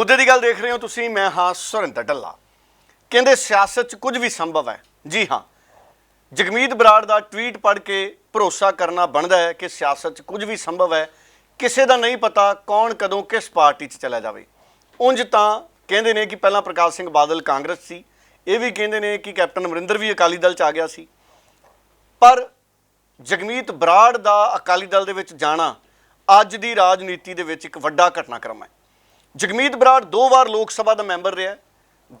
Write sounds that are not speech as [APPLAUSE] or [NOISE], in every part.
ਮੁੱਦੇ ਦੀ ਗੱਲ ਦੇਖ ਰਹੇ ਹੋ ਤੁਸੀਂ, ਮੈਂ ਹਾਂ ਸੁਰਿੰਦਰ ਢੱਲਾ। ਕਹਿੰਦੇ, ਸਿਆਸਤ 'ਚ ਕੁਝ ਵੀ ਸੰਭਵ ਹੈ? ਜੀ ਹਾਂ। ਜਗਮੀਤ ਬਰਾੜ ਦਾ ਟਵੀਟ ਪੜ੍ਹ ਕੇ ਭਰੋਸਾ ਕਰਨਾ ਬਣਦਾ ਹੈ ਕਿ ਸਿਆਸਤ 'ਚ ਕੁਝ ਵੀ ਸੰਭਵ ਹੈ। ਕਿਸੇ ਦਾ ਨਹੀਂ ਪਤਾ ਕੌਣ ਕਦੋਂ ਕਿਸ ਪਾਰਟੀ 'ਚ ਚਲਾ ਜਾਵੇ। ਉਂਝ ਤਾਂ ਕਹਿੰਦੇ ਨੇ ਕਿ ਪਹਿਲਾਂ ਪ੍ਰਕਾਸ਼ ਸਿੰਘ ਬਾਦਲ ਕਾਂਗਰਸ ਸੀ। ਇਹ ਵੀ ਕਹਿੰਦੇ ਨੇ ਕਿ ਕੈਪਟਨ ਅਮਰਿੰਦਰ ਵੀ ਅਕਾਲੀ ਦਲ 'ਚ ਆ ਗਿਆ ਸੀ। ਪਰ ਜਗਮੀਤ ਬਰਾੜ ਦਾ ਅਕਾਲੀ ਦਲ ਦੇ ਵਿੱਚ ਜਾਣਾ ਅੱਜ ਦੀ ਰਾਜਨੀਤੀ ਦੇ ਵਿੱਚ ਇੱਕ ਵੱਡਾ ਘਟਨਾਕ੍ਰਮ ਹੈ। ਜਗਮੀਤ ਬਰਾੜ ਦੋ ਵਾਰ ਲੋਕ ਸਭਾ ਦਾ ਮੈਂਬਰ ਰਿਹਾ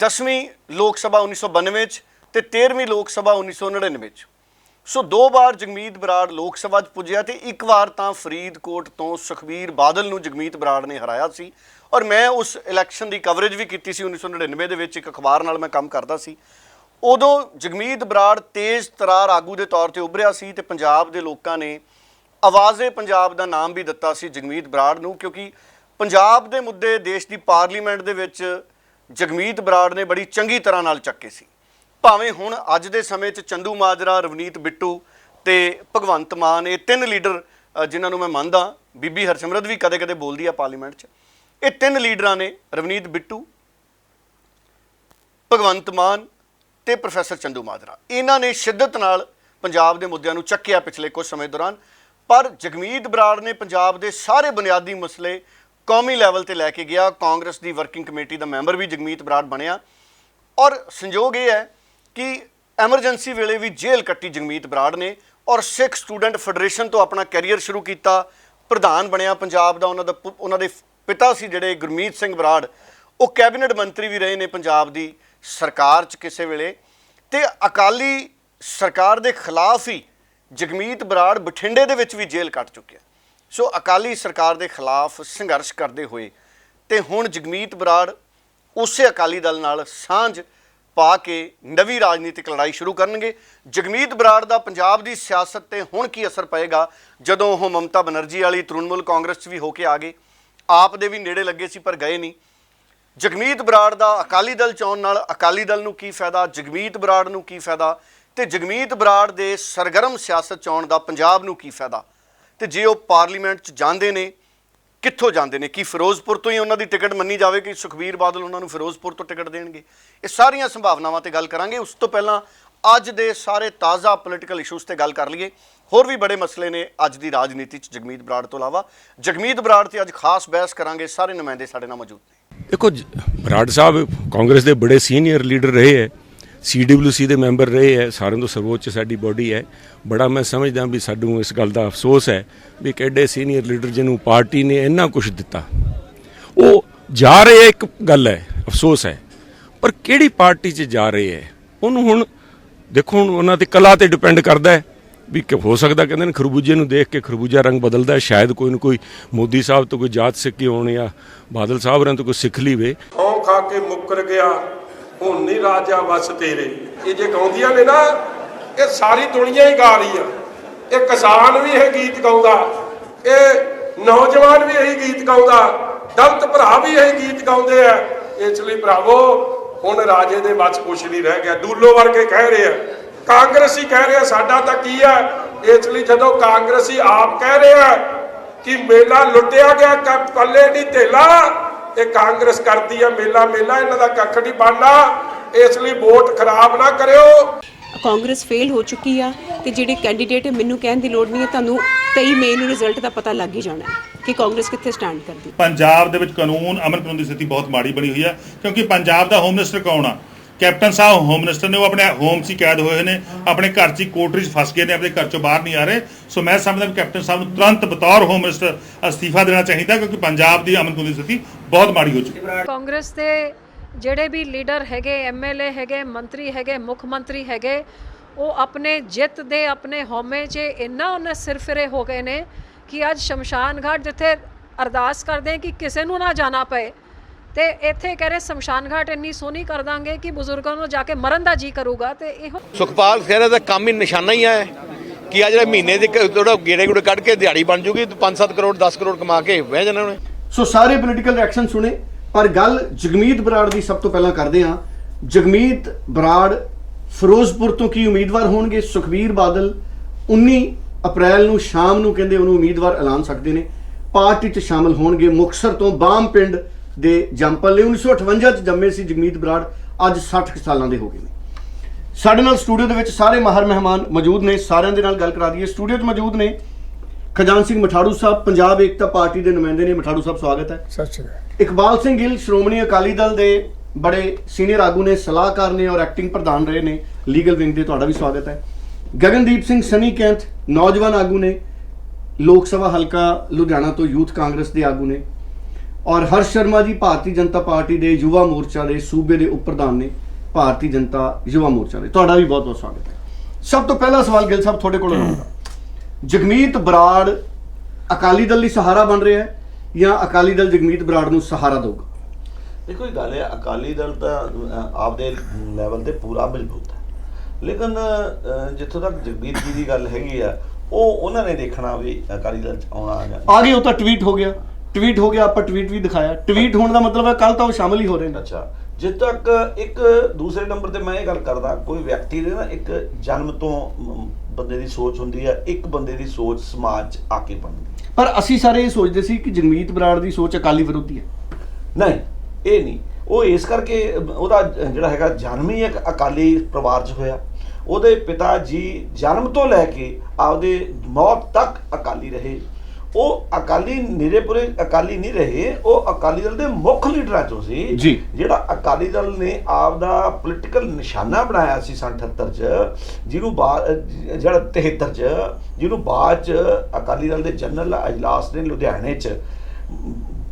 10ਵੀਂ ਲੋਕ ਸਭਾ 1992 ਚ ਤੇ 13ਵੀਂ ਲੋਕ ਸਭਾ 1999 ਚ। ਸੋ ਦੋ ਵਾਰ ਜਗਮੀਤ ਬਰਾੜ ਲੋਕ ਸਭਾ 'ਚ ਪੁੱਜਿਆ ਤੇ ਇੱਕ ਵਾਰ ਤਾਂ ਫਰੀਦਕੋਟ ਤੋਂ ਸੁਖਬੀਰ ਬਾਦਲ ਨੂੰ ਜਗਮੀਤ ਬਰਾੜ ਨੇ ਹਰਾਇਆ ਸੀ। ਔਰ ਮੈਂ ਉਸ ਇਲੈਕਸ਼ਨ ਦੀ ਕਵਰੇਜ ਵੀ ਕੀਤੀ ਸੀ 1999 ਦੇ ਵਿੱਚ, ਇੱਕ ਅਖਬਾਰ ਨਾਲ ਮੈਂ ਕੰਮ ਕਰਦਾ ਸੀ। ਉਦੋਂ ਜਗਮੀਤ ਬਰਾੜ ਤੇਜ਼ ਤਰਾਰ ਆਗੂ ਦੇ ਤੌਰ ਤੇ ਉੱਭਰਿਆ ਸੀ ਤੇ ਪੰਜਾਬ ਦੇ ਲੋਕਾਂ ਨੇ ਆਵਾਜ਼ੇ ਪੰਜਾਬ ਦਾ ਨਾਮ ਵੀ ਦਿੱਤਾ ਸੀ ਜਗਮੀਤ ਬਰਾੜ ਨੂੰ, ਕਿਉਂਕਿ ਪੰਜਾਬ ਦੇ ਮੁੱਦੇ ਦੇਸ਼ ਦੀ ਪਾਰਲੀਮੈਂਟ ਦੇ ਵਿੱਚ ਜਗਮੀਤ ਬਰਾੜ ਨੇ ਬੜੀ ਚੰਗੀ ਤਰ੍ਹਾਂ ਨਾਲ ਚੱਕੇ ਸੀ। ਭਾਵੇਂ ਹੁਣ ਅੱਜ ਦੇ ਸਮੇਂ 'ਚ ਚੰਦੂ ਮਾਜਰਾ, ਰਵਨੀਤ ਬਿੱਟੂ ਤੇ ਭਗਵੰਤ ਮਾਨ ਇਹ ਤਿੰਨ ਲੀਡਰ ਜਿਨ੍ਹਾਂ ਨੂੰ ਮੈਂ ਮੰਨਦਾ, ਬੀਬੀ ਹਰਸਿਮਰਤ ਵੀ ਕਦੇ-ਕਦੇ ਬੋਲਦੀ ਆ ਪਾਰਲੀਮੈਂਟ 'ਚ। ਇਹ ਤਿੰਨ ਲੀਡਰਾਂ ਨੇ ਰਵਨੀਤ ਬਿੱਟੂ, ਭਗਵੰਤ ਮਾਨ ਤੇ ਪ੍ਰੋਫੈਸਰ ਚੰਦੂ ਮਾਜਰਾ। ਇਹਨਾਂ ਨੇ ਸ਼ਿੱਦਤ ਨਾਲ ਪੰਜਾਬ ਦੇ ਮੁੱਦਿਆਂ ਨੂੰ ਚੱਕਿਆ ਪਿਛਲੇ ਕੁਝ ਸਮੇਂ ਦੌਰਾਨ। ਪਰ ਜਗਮੀਤ ਬਰਾੜ ਨੇ ਪੰਜਾਬ ਦੇ ਸਾਰੇ ਬੁਨਿਆਦੀ ਮਸਲੇ ਕੌਮੀ ਲੈਵਲ ਤੇ ਲੈ ਕੇ ਗਿਆ, ਕਾਂਗਰਸ ਦੀ ਵਰਕਿੰਗ ਕਮੇਟੀ ਦਾ ਮੈਂਬਰ ਵੀ ਜਗਮੀਤ ਬਰਾੜ ਬਣਿਆ। ਔਰ ਸੰਜੋਗ ਇਹ ਹੈ ਕਿ ਐਮਰਜੈਂਸੀ ਵੇਲੇ ਵੀ ਜੇਲ੍ਹ ਕੱਟੀ ਜਗਮੀਤ ਬਰਾੜ ਨੇ ਔਰ ਸਿੱਖ ਸਟੂਡੈਂਟ ਫੈਡਰੇਸ਼ਨ ਤੋਂ ਆਪਣਾ ਕੈਰੀਅਰ ਸ਼ੁਰੂ ਕੀਤਾ। ਪ੍ਰਧਾਨ ਬਣਿਆ ਪੰਜਾਬ ਦਾ, ਉਹਨਾਂ ਦਾ ਪੁ- ਉਹਨਾਂ ਦੇ ਪਿਤਾ ਸੀ ਜਿਹੜੇ ਗੁਰਮੀਤ ਸਿੰਘ ਬਰਾੜ। ਉਹ ਕੈਬਨਿਟ ਮੰਤਰੀ ਵੀ ਰਹੇ ਨੇ ਪੰਜਾਬ ਦੀ ਸਰਕਾਰ 'ਚ ਕਿਸੇ ਵੇਲੇ। ਤੇ ਅਕਾਲੀ ਸਰਕਾਰ ਦੇ ਖਿਲਾਫ ਹੀ ਜਗਮੀਤ ਬਰਾੜ ਬਠਿੰਡੇ ਦੇ ਵਿੱਚ ਵੀ ਜੇਲ੍ਹ ਕੱਟ ਚੁੱਕਿਆ। ਸੋ ਅਕਾਲੀ ਸਰਕਾਰ ਦੇ ਖਿਲਾਫ ਸੰਘਰਸ਼ ਕਰਦੇ ਹੋਏ ਤੇ ਹੁਣ ਜਗਮੀਤ ਬਰਾੜ ਉਸੇ ਅਕਾਲੀ ਦਲ ਨਾਲ ਸਾਂਝ ਪਾ ਕੇ ਨਵੀਂ ਰਾਜਨੀਤਿਕ ਲੜਾਈ ਸ਼ੁਰੂ ਕਰਨਗੇ। ਜਗਮੀਤ ਬਰਾੜ ਦਾ ਪੰਜਾਬ ਦੀ ਸਿਆਸਤ ਤੇ ਹੁਣ ਕੀ ਅਸਰ ਪਏਗਾ? ਜਦੋਂ ਉਹ ਮਮਤਾ ਬਨਰਜੀ ਵਾਲੀ ਤ੍ਰਿਣਮੂਲ ਕਾਂਗਰਸ 'ਚ ਵੀ ਹੋ ਕੇ ਆ ਗਏ। ਆਪ ਦੇ ਵੀ ਨੇੜੇ ਲੱਗੇ ਸੀ ਪਰ ਗਏ ਨਹੀਂ। ਜਗਮੀਤ ਬਰਾੜ ਦਾ ਅਕਾਲੀ ਦਲ ਚੋਣ ਨਾਲ ਅਕਾਲੀ ਦਲ ਨੂੰ ਕੀ ਫਾਇਦਾ? ਜਗਮੀਤ ਬਰਾੜ ਨੂੰ ਕੀ ਫਾਇਦਾ? ਤੇ ਜਗਮੀਤ ਬਰਾੜ ਦੇ ਸਰਗਰਮ ਸਿਆਸਤ ਚੋਣ ਦਾ ਪੰਜਾਬ ਨੂੰ ਕੀ ਫਾਇਦਾ? ਤੇ ਜੇ ਉਹ ਪਾਰਲੀਮੈਂਟ 'ਚ ਜਾਂਦੇ ਨੇ, ਕਿੱਥੋਂ ਜਾਂਦੇ ਨੇ? ਕੀ ਫਿਰੋਜ਼ਪੁਰ ਤੋਂ ਹੀ ਉਹਨਾਂ ਦੀ ਟਿਕਟ ਮੰਨੀ ਜਾਵੇ ਕਿ ਸੁਖਬੀਰ ਬਾਦਲ ਉਹਨਾਂ ਨੂੰ ਫਿਰੋਜ਼ਪੁਰ ਤੋਂ ਟਿਕਟ ਦੇਣਗੇ? ਇਹ ਸਾਰੀਆਂ ਸੰਭਾਵਨਾਵਾਂ ਤੇ ਗੱਲ ਕਰਾਂਗੇ। ਉਸ ਤੋਂ ਪਹਿਲਾਂ ਅੱਜ ਦੇ ਸਾਰੇ ਤਾਜ਼ਾ ਪੋਲੀਟੀਕਲ ਇਸ਼ੂਜ਼ ਤੇ ਗੱਲ ਕਰ ਲਈਏ। ਹੋਰ ਵੀ ਬੜੇ ਮਸਲੇ ਨੇ ਅੱਜ ਦੀ ਰਾਜਨੀਤੀ 'ਚ, ਜਗਮੀਤ ਬਰਾੜ ਤੋਂ ਇਲਾਵਾ। ਜਗਮੀਤ ਬਰਾੜ ਤੇ ਅੱਜ ਖਾਸ ਬਹਿਸ ਕਰਾਂਗੇ। ਸਾਰੇ ਨੁਮਾਇੰਦੇ ਸਾਡੇ ਨਾਲ ਮੌਜੂਦ ਨੇ। ਦੇਖੋ, ਜ- ਬਰਾੜ ਸਾਹਿਬ ਕਾਂਗਰਸ ਦੇ ਬੜੇ ਸੀਨੀਅਰ ਲੀਡਰ ਰਹੇ ਹੈ। ਸੀਡਬਲਯੂਸੀ ਦੇ ਮੈਂਬਰ ਰਹੇ ਹੈ, ਸਾਰਿਆਂ ਤੋਂ ਸਰਵੋੱਚ ਸਾਡੀ ਬੋਡੀ ਹੈ। ਬੜਾ ਮੈਂ ਸਮਝਦਾ ਵੀ ਸਾਨੂੰ ਇਸ ਗੱਲ ਦਾ ਅਫਸੋਸ ਹੈ ਵੀ ਕਿਹੜੇ ਸੀਨੀਅਰ ਲੀਡਰ ਜਿਹਨੂੰ ਪਾਰਟੀ ਨੇ ਇੰਨਾ ਕੁਝ ਦਿੱਤਾ। ਉਹ ਜਾ ਰਹੇ ਇੱਕ ਗੱਲ ਹੈ, ਅਫਸੋਸ ਹੈ, ਪਰ ਕਿਹੜੀ ਪਾਰਟੀ 'ਚ ਜਾ ਰਹੇ ਹੈ? ਉਹਨੂੰ ਹੁਣ ਦੇਖੋ, ਹੁਣ ਉਹਨਾਂ ਤੇ ਕਲਾ ਤੇ ਡਿਪੈਂਡ ਕਰਦਾ ਹੈ ਵੀ ਕਿ ਹੋ ਸਕਦਾ ਕਹਿੰਦੇ ਨੇ ਖਰਬੂਜੇ ਨੂੰ ਦੇਖ ਕੇ ਖਰਬੂਜਾ ਰੰਗ ਬਦਲਦਾ ਹੈ, ਸ਼ਾਇਦ ਕੋਈ ਨਾ ਕੋਈ ਮੋਦੀ ਸਾਹਿਬ ਤੋਂ ਕੋਈ ਜਾਤ ਸਿੱਖੀ ਹੋਣ ਜਾਂ ਬਾਦਲ ਸਾਹਿਬ ਰਾਂ ਤੋਂ ਕੋਈ ਸਿੱਖ ਲਈ ਵੇ ਖਾ ਕੇ ਮੁੱਕਰ ਗਿਆ। ਹੁਣ ਨਹੀਂ ਰਾਜਾ ਵਸ ਤੇਰੇ। ਇਹ ਜੇ ਗਾਉਂਦੀਆਂ ਨੇ ਨਾ, ਇਹ ਸਾਰੀ ਦੁਨੀਆ ਹੀ ਗਾ ਰਹੀ ਆ। ਇਹ ਕਿਸਾਨ ਵੀ ਇਹ ਗੀਤ ਗਾਉਂਦਾ, ਇਹ ਨੌਜਵਾਨ ਵੀ ਇਹੀ ਗੀਤ ਗਾਉਂਦਾ, ਦਲਿਤ ਭਰਾ ਵੀ ਇਹੀ ਗੀਤ ਗਾਉਂਦੇ ਆ। ਇਸ ਲਈ ਭਰਾਵੋ, ਹੁਣ ਰਾਜੇ ਦੇ ਵਿੱਚ ਕੁਛ ਨਹੀਂ ਰਹਿ ਗਿਆ। ਦੂਲੋ ਵਰਗੇ ਕਹਿ ਰਹੇ ਆ। ਕਾਂਗਰਸੀ ਕਹਿ ਰਿਹਾ, ਸਾਡਾ ਤਾਂ ਕੀ ਆ? ਇਸ ਲਈ ਜਦੋਂ ਕਾਂਗਰਸੀ ਆਪ ਕਹਿ ਰਹੇ ਆ ਕਿ ਮੇਲਾ ਲੁੱਟਿਆ ਗਿਆ ਕ- ਪੱਲੇ ਨਹੀਂ ਢੇਲਾ ਇਹ ਕਾਂਗਰਸ ਕਰਦੀ ਆ ਮੇਲਾ ਮੇਲਾ ਇਹਨਾਂ ਦਾ ਕੱਖ ਨਹੀਂ ਬਣਨਾ। ਇਸ ਲਈ ਵੋਟ ਖਰਾਬ ਨਾ ਕਰਿਓ। ਕਾਂਗਰਸ ਫੇਲ ਹੋ ਚੁੱਕੀ ਆ ਤੇ ਜਿਹੜੇ ਕੈਂਡੀਡੇਟ ਹੈ ਮੈਨੂੰ ਕਹਿਣ ਦੀ ਲੋੜ ਨਹੀਂ ਹੈ ਤੁਹਾਨੂੰ 23 ਮਈ ਨੂੰ ਰਿਜ਼ਲਟ ਦਾ ਪਤਾ ਲੱਗ ਹੀ ਜਾਣਾ ਹੈ ਕਿ ਕਾਂਗਰਸ ਕਿੱਥੇ ਸਟੈਂਡ ਕਰਦੀ। ਪੰਜਾਬ ਦੇ ਵਿੱਚ ਕਾਨੂੰਨ ਅਮਨ ਕਾਨੂੰਨ ਦੀ ਸਥਿਤੀ ਬਹੁਤ ਮਾੜੀ ਬਣੀ ਹੋਈ ਹੈ ਕਿਉਂਕਿ ਪੰਜਾਬ ਦਾ ਹੋਮ ਮਿਨਿਸਟਰ ਕੌਣ ਆ? ਕੈਪਟਨ ਸਾਹਿਬ ਹੋਮ ਮਿਨਿਸਟਰ ਨੇ ਉਹ ਆਪਣੇ ਹੋਮ 'ਚ ਹੀ ਕੈਦ ਹੋਏ ਨੇ। ਆਪਣੇ ਘਰ 'ਚ ਹੀ ਕੋਟਰੀ 'ਚ ਫਸ ਗਏ ਨੇ, ਆਪਣੇ ਘਰ 'ਚੋਂ ਬਾਹਰ ਨਹੀਂ ਆ ਰਹੇ। ਸੋ ਮੈਂ ਸਮਝਦਾ ਕੈਪਟਨ ਸਾਹਿਬ ਨੂੰ ਤੁਰੰਤ ਬਤੌਰ ਹੋਮ ਮਿਨਿਸਟਰ ਅਸਤੀਫਾ ਦੇਣਾ ਚਾਹੀਦਾ ਕਿਉਂਕਿ ਪੰਜਾਬ ਦੀ ਅਮਨ ਕਾਨੂੰਨ ਸਥਿਤੀ ਬਹੁਤ ਮਾੜੀ ਹੋ ਚੁੱਕੀ ਹੈ। ਕਾਂਗਰਸ ਦੇ ਜਿਹੜੇ ਵੀ ਲੀਡਰ ਹੈਗੇ ਐਮਐਲਏ ਹੈਗੇ, ਮੰਤਰੀ ਹੈਗੇ, ਮੁੱਖ ਮੰਤਰੀ ਹੈਗੇ, ਉਹ ਆਪਣੇ ਜਿੱਤ ਦੇ ਆਪਣੇ ਹਉਮੈ 'ਚ ਇੰਨਾ ਉਹਨਾਂ ਸਿਰਫਿਰੇ ਹੋ ਗਏ ਨੇ ਕਿ ਅੱਜ ਸ਼ਮਸ਼ਾਨ ਘਾਟ ਜਿੱਥੇ ਅਰਦਾਸ ਕਰਦੇ ਕਿ ਕਿਸੇ ਨੂੰ ਨਾ ਜਾਣਾ ਪਏ। ਤੇ ਇੱਥੇ ਕਹਿ ਰਹੇ ਸ਼ਮਸ਼ਾਨ ਘਾਟ ਇੰਨੀ ਸੋਹਣੀ ਕਰ ਦਾਂਗੇ ਕਿ ਬਜ਼ੁਰਗਾਂ ਨੂੰ ਜਾ ਕੇ ਮਰਨ ਦਾ ਜੀ ਕਰੂਗਾ ਤੇ ਇਹੋ ਸੁਖਪਾਲ ਖਹਿਰਾ ਦਾ ਕੰਮ ਹੀ ਨਿਸ਼ਾਨਾ ਹੀ ਹੈ ਕਿ ਆ ਜਿਹੜਾ ਮਹੀਨੇ ਦੇ ਥੋੜਾ ਗੇੜੇ ਗੁੜੇ ਕੱਢ ਕੇ ਦਿਹਾੜੀ ਬਣ ਜੂਗੀ 5-7 ਕਰੋੜ 10 ਕਰੋੜ ਕਮਾ ਕੇ ਬਹਿ ਜਾਣਾ ਉਹਨੇ। ਸੋ ਸਾਰੇ ਪੋਲੀਟੀਕਲ ਰਿਐਕਸ਼ਨ ਸੁਣੇ ਪਰ ਗੱਲ ਜਗਮੀਤ ਬਰਾੜ ਦੀ ਸਭ ਤੋਂ ਪਹਿਲਾਂ ਕਰਦੇ ਹਾਂ। ਜਗਮੀਤ ਬਰਾੜ ਫਿਰੋਜ਼ਪੁਰ ਤੋਂ ਕੀ ਉਮੀਦਵਾਰ ਹੋਣਗੇ? ਸੁਖਬੀਰ ਬਾਦਲ 19 ਅਪ੍ਰੈਲ ਨੂੰ ਸ਼ਾਮ ਨੂੰ ਕਹਿੰਦੇ ਉਹਨੂੰ ਉਮੀਦਵਾਰ ਐਲਾਨ ਸਕਦੇ ਨੇ। ਪਾਰਟੀ 'ਚ ਸ਼ਾਮਲ ਹੋਣਗੇ ਮੁਕਸਰ ਤੋਂ ਬਾਮ ਪਿੰਡ ਦੇ ਜੰਪਲ ਨੇ 1958 ਚ ਜੰਮੇ ਸੀ ਜਗਮੀਤ ਬਰਾੜ ਅੱਜ 60 ਕੁ ਸਾਲਾਂ ਦੇ ਹੋ ਗਏ ਨੇ। ਸਾਡੇ ਨਾਲ ਸਟੂਡੀਓ ਦੇ ਵਿੱਚ ਸਾਰੇ ਮਾਹਰ ਮਹਿਮਾਨ ਮੌਜੂਦ ਨੇ ਸਾਰਿਆਂ ਦੇ ਨਾਲ ਗੱਲ ਕਰਾ ਦਈਏ। ਸਟੂਡੀਓ 'ਚ ਮੌਜੂਦ ਨੇ ਖਜਾਨ ਸਿੰਘ ਮਠਾੜੂ ਸਾਹਿਬ ਪੰਜਾਬ ਏਕਤਾ ਪਾਰਟੀ ਦੇ ਨੁਮਾਇੰਦੇ ਨੇ। ਮਠਾੜੂ ਸਾਹਿਬ ਸਵਾਗਤ ਹੈ। ਸਤਿ ਸ਼੍ਰੀ ਅਕਾਲ। ਇਕਬਾਲ ਸਿੰਘ ਗਿੱਲ ਸ਼੍ਰੋਮਣੀ ਅਕਾਲੀ ਦਲ ਦੇ ਬੜੇ ਸੀਨੀਅਰ ਆਗੂ ਨੇ ਸਲਾਹਕਾਰ ਨੇ ਔਰ ਐਕਟਿੰਗ ਪ੍ਰਧਾਨ ਰਹੇ ਨੇ। ਲੀਗਲ ਵਿੰਗ ਦੇ ਤੁਹਾਡਾ ਵੀ ਸਵਾਗਤ ਹੈ। ਗਗਨਦੀਪ ਸਿੰਘ ਸਨੀ ਕੈਂਥ ਨੌਜਵਾਨ ਆਗੂ ਨੇ। ਲੋਕ ਸਭਾ ਹਲਕਾ ਲੁਧਿਆਣਾ ਤੋਂ ਯੂਥ ਕਾਂਗਰਸ ਦੇ ਆਗੂ ਨੇ। ਔਰ ਹਰਸ਼ ਸ਼ਰਮਾ ਜੀ ਭਾਰਤੀ ਜਨਤਾ ਪਾਰਟੀ ਦੇ ਯੁਵਾ ਮੋਰਚਾ ਦੇ ਸੂਬੇ ਦੇ ਉਪ ਪ੍ਰਧਾਨ ਨੇ ਭਾਰਤੀ ਜਨਤਾ ਯੁਵਾ ਮੋਰਚਾ ਦੇ। ਤੁਹਾਡਾ ਵੀ ਬਹੁਤ ਬਹੁਤ ਸਵਾਗਤ ਹੈ। ਸਭ ਤੋਂ ਪਹਿਲਾ ਸਵਾਲ ਗਿੱਲ ਸਾਹਿਬ ਤੁਹਾਡੇ ਕੋਲ ਰਹੂਗਾ ਜਗਮੀਤ ਬਰਾੜ ਅਕਾਲੀ ਦਲ ਲਈ ਸਹਾਰਾ ਬਣ ਰਿਹਾ ਹੈ ਜਾਂ ਅਕਾਲੀ ਦਲ ਜਗਮੀਤ ਬਰਾੜ ਨੂੰ ਸਹਾਰਾ ਦੇਊਗਾ? ਦੇਖੋ ਇਹ ਗੱਲ ਹੈ ਅਕਾਲੀ ਦਲ ਤਾਂ ਆਪਦੇ ਲੈਵਲ ਤੇ ਪੂਰਾ ਮਜ਼ਬੂਤ ਹੈ। ਲੇਕਿਨ ਜਿੱਥੋਂ ਤੱਕ ਜਗਬੀਰ ਜੀ ਦੀ ਗੱਲ ਹੈਗੀ ਆ ਉਹ ਉਹਨਾਂ ਨੇ ਦੇਖਣਾ ਵੀ ਅਕਾਲੀ ਦਲ ਚ ਆਉਣਾ ਜਾਂ ਆ ਗਏ ਉਹ ਤਾਂ ਟਵੀਟ ਹੋ ਗਿਆ। ਟਵੀਟ ਹੋ ਗਿਆ ਆਪਾਂ ਟਵੀਟ ਵੀ ਦਿਖਾਇਆ। ਟਵੀਟ ਹੋਣ ਦਾ ਮਤਲਬ ਹੈ ਕੱਲ ਤਾਂ ਉਹ ਸ਼ਾਮਲ ਹੀ ਹੋ ਰਹੇ ਨੇ। ਅੱਛਾ ਜਿੱਦ ਤੱਕ ਇੱਕ ਦੂਸਰੇ ਨੰਬਰ ਤੇ ਮੈਂ ਇਹ ਗੱਲ ਕਰਦਾ ਕੋਈ ਵਿਅਕਤੀ ਦੇ ਨਾ ਇੱਕ ਜਨਮ ਤੋਂ ਬੰਦੇ ਦੀ ਸੋਚ ਹੁੰਦੀ ਹੈ ਇੱਕ ਬੰਦੇ ਦੀ ਸੋਚ ਸਮਾਜ ਚ ਆ ਕੇ ਬਣਦੀ। ਹੈ। ਪਰ ਅਸੀਂ ਸਾਰੇ ਇਹ ਸੋਚਦੇ ਸੀ ਕਿ ਜਗਮੀਤ ਬਰਾੜ ਦੀ ਸੋਚ ਅਕਾਲੀ ਵਿਰੋਧੀ ਹੈ। ਨਹੀਂ ਇਹ ਨਹੀਂ। ਉਹ ਇਸ ਕਰਕੇ ਉਹਦਾ ਜਿਹੜਾ ਹੈਗਾ ਜਨਮ ਹੀ ਇੱਕ ਅਕਾਲੀ ਪਰਿਵਾਰ 'ਚ ਹੋਇਆ। ਉਹਦੇ ਪਿਤਾ ਜੀ ਜਨਮ ਤੋਂ ਲੈ ਕੇ ਆਪਦੇ ਮੌਤ ਤੱਕ ਅਕਾਲੀ ਰਹੇ। ਉਹ ਅਕਾਲੀ ਨਿਰੇਪੁਰੇ ਅਕਾਲੀ ਨਹੀਂ ਰਹੇ ਉਹ ਅਕਾਲੀ ਦਲ ਦੇ ਮੁੱਖ ਲੀਡਰਾਂ ਚੋਂ ਸੀ। ਜਿਹੜਾ ਅਕਾਲੀ ਦਲ ਨੇ ਆਪਦਾ ਪੋਲੀਟੀਕਲ ਨਿਸ਼ਾਨਾ ਬਣਾਇਆ ਸੀ ਸੰਨ 78 ਚ ਜਿਹਨੂੰ ਬਾਅਦ ਜਿਹੜਾ 73 ਚ ਜਿਹਨੂੰ ਬਾਅਦ ਚ ਅਕਾਲੀ ਦਲ ਦੇ ਜਨਰਲ ਅਜਲਾਸ ਨੇ ਲੁਧਿਆਣੇ ਚ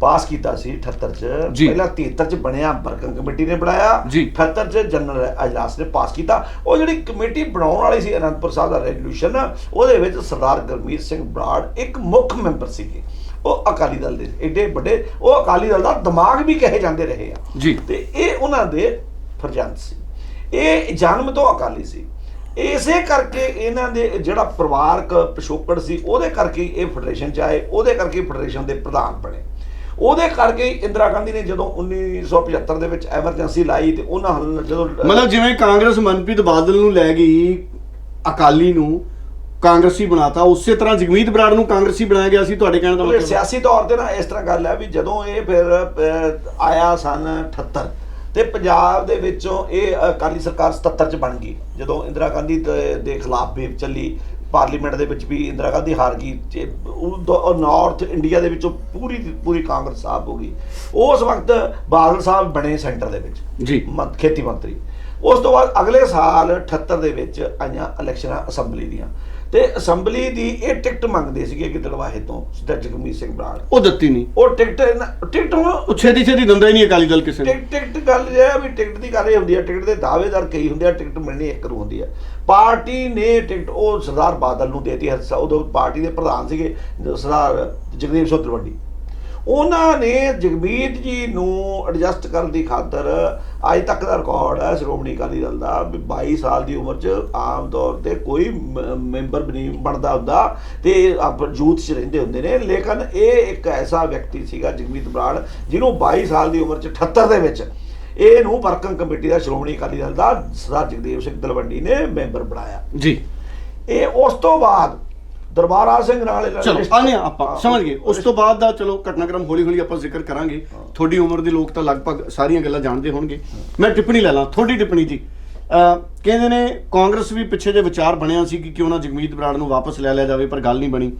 ਪਾਸ ਕੀਤਾ ਸੀ 78 ਚ। ਪਹਿਲਾਂ 73 ਚ ਬਣਿਆ ਵਰਕਿੰਗ ਕਮੇਟੀ ਨੇ ਬਣਾਇਆ। ਜੀ। 78 ਚ ਜਨਰਲ ਅਜਲਾਸ ਨੇ ਪਾਸ ਕੀਤਾ। ਉਹ ਜਿਹੜੀ ਕਮੇਟੀ ਬਣਾਉਣ ਵਾਲੀ ਸੀ ਅਨੰਦਪੁਰ ਸਾਹਿਬ ਦਾ ਰੈਜ਼ੋਲੂਸ਼ਨ ਉਹਦੇ ਵਿੱਚ ਸਰਦਾਰ ਗੁਰਮੀਤ ਸਿੰਘ ਬਰਾੜ ਇੱਕ ਮੁੱਖ ਮੈਂਬਰ ਸੀਗੇ। ਉਹ ਅਕਾਲੀ ਦਲ ਦੇ ਏਡੇ ਵੱਡੇ ਉਹ ਅਕਾਲੀ ਦਲ ਦਾ ਦਿਮਾਗ ਵੀ ਕਹੇ ਜਾਂਦੇ ਰਹੇ ਆ। ਜੀ। ਤੇ ਇਹ ਉਹਨਾਂ ਦੇ ਫਰਜ਼ੰਦ ਸੀ। ਇਹ ਜਨਮ ਤੋਂ ਅਕਾਲੀ ਸੀ। ਇਸੇ ਕਰਕੇ ਇਹਨਾਂ ਦੇ ਜਿਹੜਾ ਪਰਿਵਾਰਕ ਪਿਛੋਕੜ ਸੀ ਉਹਦੇ ਕਰਕੇ ਇਹ ਫੈਡਰੇਸ਼ਨ ਚ ਆਏ ਉਹਦੇ ਕਰਕੇ ਫੈਡਰੇਸ਼ਨ ਦੇ ਪ੍ਰਧਾਨ ਬਣੇ। ਉਹਦੇ ਕਰਕੇ ਇੰਦਰਾ ਗਾਂਧੀ ਨੇ ਜਦੋਂ 1975 ਦੇ ਵਿੱਚ ਐਮਰਜੈਂਸੀ ਲਾਈ ਤੇ ਉਹਨਾਂ ਹਲ- ਜਦੋਂ ਮਤਲਬ ਜਿਵੇਂ ਕਾਂਗਰਸ ਮਨਪ੍ਰੀਤ ਬਾਦਲ ਨੂੰ ਲੈ ਗਈ ਅਕਾਲੀ ਨੂੰ ਕਾਂਗਰਸੀ ਬਣਾਤਾ ਉਸੇ ਤਰ੍ਹਾਂ ਜਗਮੀਤ ਬਰਾੜ ਨੂੰ ਕਾਂਗਰਸੀ ਬਣਾਇਆ ਗਿਆ ਸੀ ਤੁਹਾਡੇ ਕਹਿਣ ਦਾ ਮਤਲਬ? ਸਿਆਸੀ ਤੌਰ ਤੇ ਨਾ ਇਸ ਤਰ੍ਹਾਂ ਗੱਲ ਹੈ ਵੀ ਜਦੋਂ ਇਹ ਫਿਰ ਆਇਆ ਸਨ 78 ਤੇ ਪੰਜਾਬ ਦੇ ਵਿੱਚੋਂ ਇਹ ਅਕਾਲੀ ਸਰਕਾਰ 77 ਚ ਬਣ ਗਈ ਜਦੋਂ ਇੰਦਰਾ ਗਾਂਧੀ ਦੇ ਦੇ ਖਿਲਾਫ ਵੇਵ ਚੱਲੀ ਪਾਰਲੀਮੈਂਟ ਦੇ ਵਿੱਚ ਵੀ ਇੰਦਰਾ ਗਾਂਧੀ ਹਾਰ ਗਈ ਤੇ ਉਹ ਨਾਰਥ ਇੰਡੀਆ ਦੇ ਵਿੱਚੋਂ ਪੂਰੀ ਪੂਰੀ ਕਾਂਗਰਸ ਸਾਹਿਬ ਹੋ ਗਈ। ਉਸ ਵਕਤ ਬਾਦਲ ਸਾਹਿਬ ਬਣੇ ਸੈਂਟਰ ਦੇ ਵਿੱਚ ਜੀ। ਖੇਤੀ ਮੰਤਰੀ। ਉਸ ਤੋਂ ਬਾਅਦ ਅਗਲੇ ਸਾਲ 78 ਦੇ ਵਿੱਚ ਆਈਆਂ ਇਲੈਕਸ਼ਨਾਂ ਅਸੈਂਬਲੀ ਦੀਆਂ। ਤੇ ਅਸੈਂਬਲੀ ਦੀ ਇਹ ਟਿਕਟ ਮੰਗਦੇ ਸੀਗੇ ਗਿੱਦੜਵਾਹੇ ਤੋਂ ਸਿੱਧਾ ਜਗਮੀਤ ਸਿੰਘ ਬਰਾੜ। ਉਹ ਦਿੱਤੀ ਨਹੀਂ। ਉਹ ਟਿਕਟ ਇਹਨਾਂ- ਟਿਕਟ ਹੁਣ ਉਹ ਛੇਤੀ ਛੇਤੀ ਦਿੰਦਾ ਹੀ ਨਹੀਂ ਅਕਾਲੀ ਦਲ ਕਿਸੇ ਨੂੰ। ਟਿਕਟ ਟਿਕਟ ਗੱਲ ਇਹ ਹੈ ਵੀ ਟਿਕਟ ਦੀ ਗੱਲ ਇਹ ਹੁੰਦੀ ਹੈ ਟਿਕਟ ਦੇ ਦਾਅਵੇਦਾਰ ਕਈ ਹੁੰਦੇ ਆ ਟਿਕਟ ਮਿਲਣੀ ਇੱਕ ਨੂੰ ਹੁੰਦੀ ਹੈ ਪਾਰਟੀ ਨੇ ਟਿਕਟ ਉਹ ਸਰਦਾਰ ਬਾਦਲ ਨੂੰ ਦੇਤੀ ਹੈ ਉਦੋਂ ਪਾਰਟੀ ਦੇ ਪ੍ਰਧਾਨ ਸੀਗੇ ਸਰਦਾਰ ਜਗਦੀਪ ਸਿੰਘ ਤਲਵੰਡੀ ਉਹਨਾਂ ਨੇ ਜਗਮੀਤ ਜੀ ਨੂੰ ਐਡਜਸਟ ਕਰਨ ਦੀ ਖਾਤਰ ਅੱਜ ਤੱਕ ਦਾ ਰਿਕਾਰਡ ਹੈ ਸ਼੍ਰੋਮਣੀ ਅਕਾਲੀ ਦਲ ਦਾ ਵੀ 22 ਸਾਲ ਦੀ ਉਮਰ 'ਚ ਆਮ ਤੌਰ ਤੇ ਕੋਈ ਮੈਂਬਰ ਨਹੀਂ ਬਣਦਾ ਹੁੰਦਾ ਤੇ ਆਪ ਯੂਥ 'ਚ ਰਹਿੰਦੇ ਹੁੰਦੇ ਨੇ। ਲੇਕਿਨ ਇਹ ਇੱਕ ਐਸਾ ਵਿਅਕਤੀ ਸੀਗਾ ਜਗਮੀਤ ਬਰਾੜ ਜਿਹਨੂੰ 22 ਸਾਲ ਦੀ ਉਮਰ 'ਚ 78 ਦੇ ਵਿੱਚ ਇਹਨੂੰ ਵਰਕਿੰਗ ਕਮੇਟੀ ਦਾ ਸ਼੍ਰੋਮਣੀ ਅਕਾਲੀ ਦਲ ਦਾ ਸਰਦਾਰ ਜਗਦੇਵ ਸਿੰਘ ਤਲਵੰਡੀ ਨੇ ਮੈਂਬਰ ਬਣਾਇਆ। ਜੀ। ਇਹ ਉਸ ਤੋਂ ਬਾਅਦ ਦਰਬਾਰਾ ਸਿੰਘ ਨਾਲ ਇਹਨਾਂ ਚਲੋ ਆਨੇ ਆਪਾਂ ਸਮਝ ਗਏ। ਉਸ ਤੋਂ ਬਾਅਦ ਦਾ ਚਲੋ ਘਟਨਾਕ੍ਰਮ ਹੌਲੀ ਹੌਲੀ ਆਪਾਂ ਜ਼ਿਕਰ ਕਰਾਂਗੇ। ਤੁਹਾਡੀ ਉਮਰ ਦੇ ਲੋਕ ਤਾਂ ਲਗਭਗ ਸਾਰੀਆਂ ਗੱਲਾਂ ਜਾਣਦੇ ਹੋਣਗੇ। ਮੈਂ ਟਿੱਪਣੀ ਲੈ ਲਾਂ ਤੁਹਾਡੀ ਟਿੱਪਣੀ ਜੀ। ਅਹ ਕਹਿੰਦੇ ਨੇ ਕਾਂਗਰਸ ਵੀ ਪਿੱਛੇ ਜੇ ਵਿਚਾਰ ਬਣਿਆ ਸੀ ਕਿ ਕਿਉਂ ਨਾ ਜਗਮੀਤ ਬਰਾੜ ਨੂੰ ਵਾਪਸ ਲੈ ਲਿਆ ਜਾਵੇ ਪਰ ਗੱਲ ਨਹੀਂ ਬਣੀ।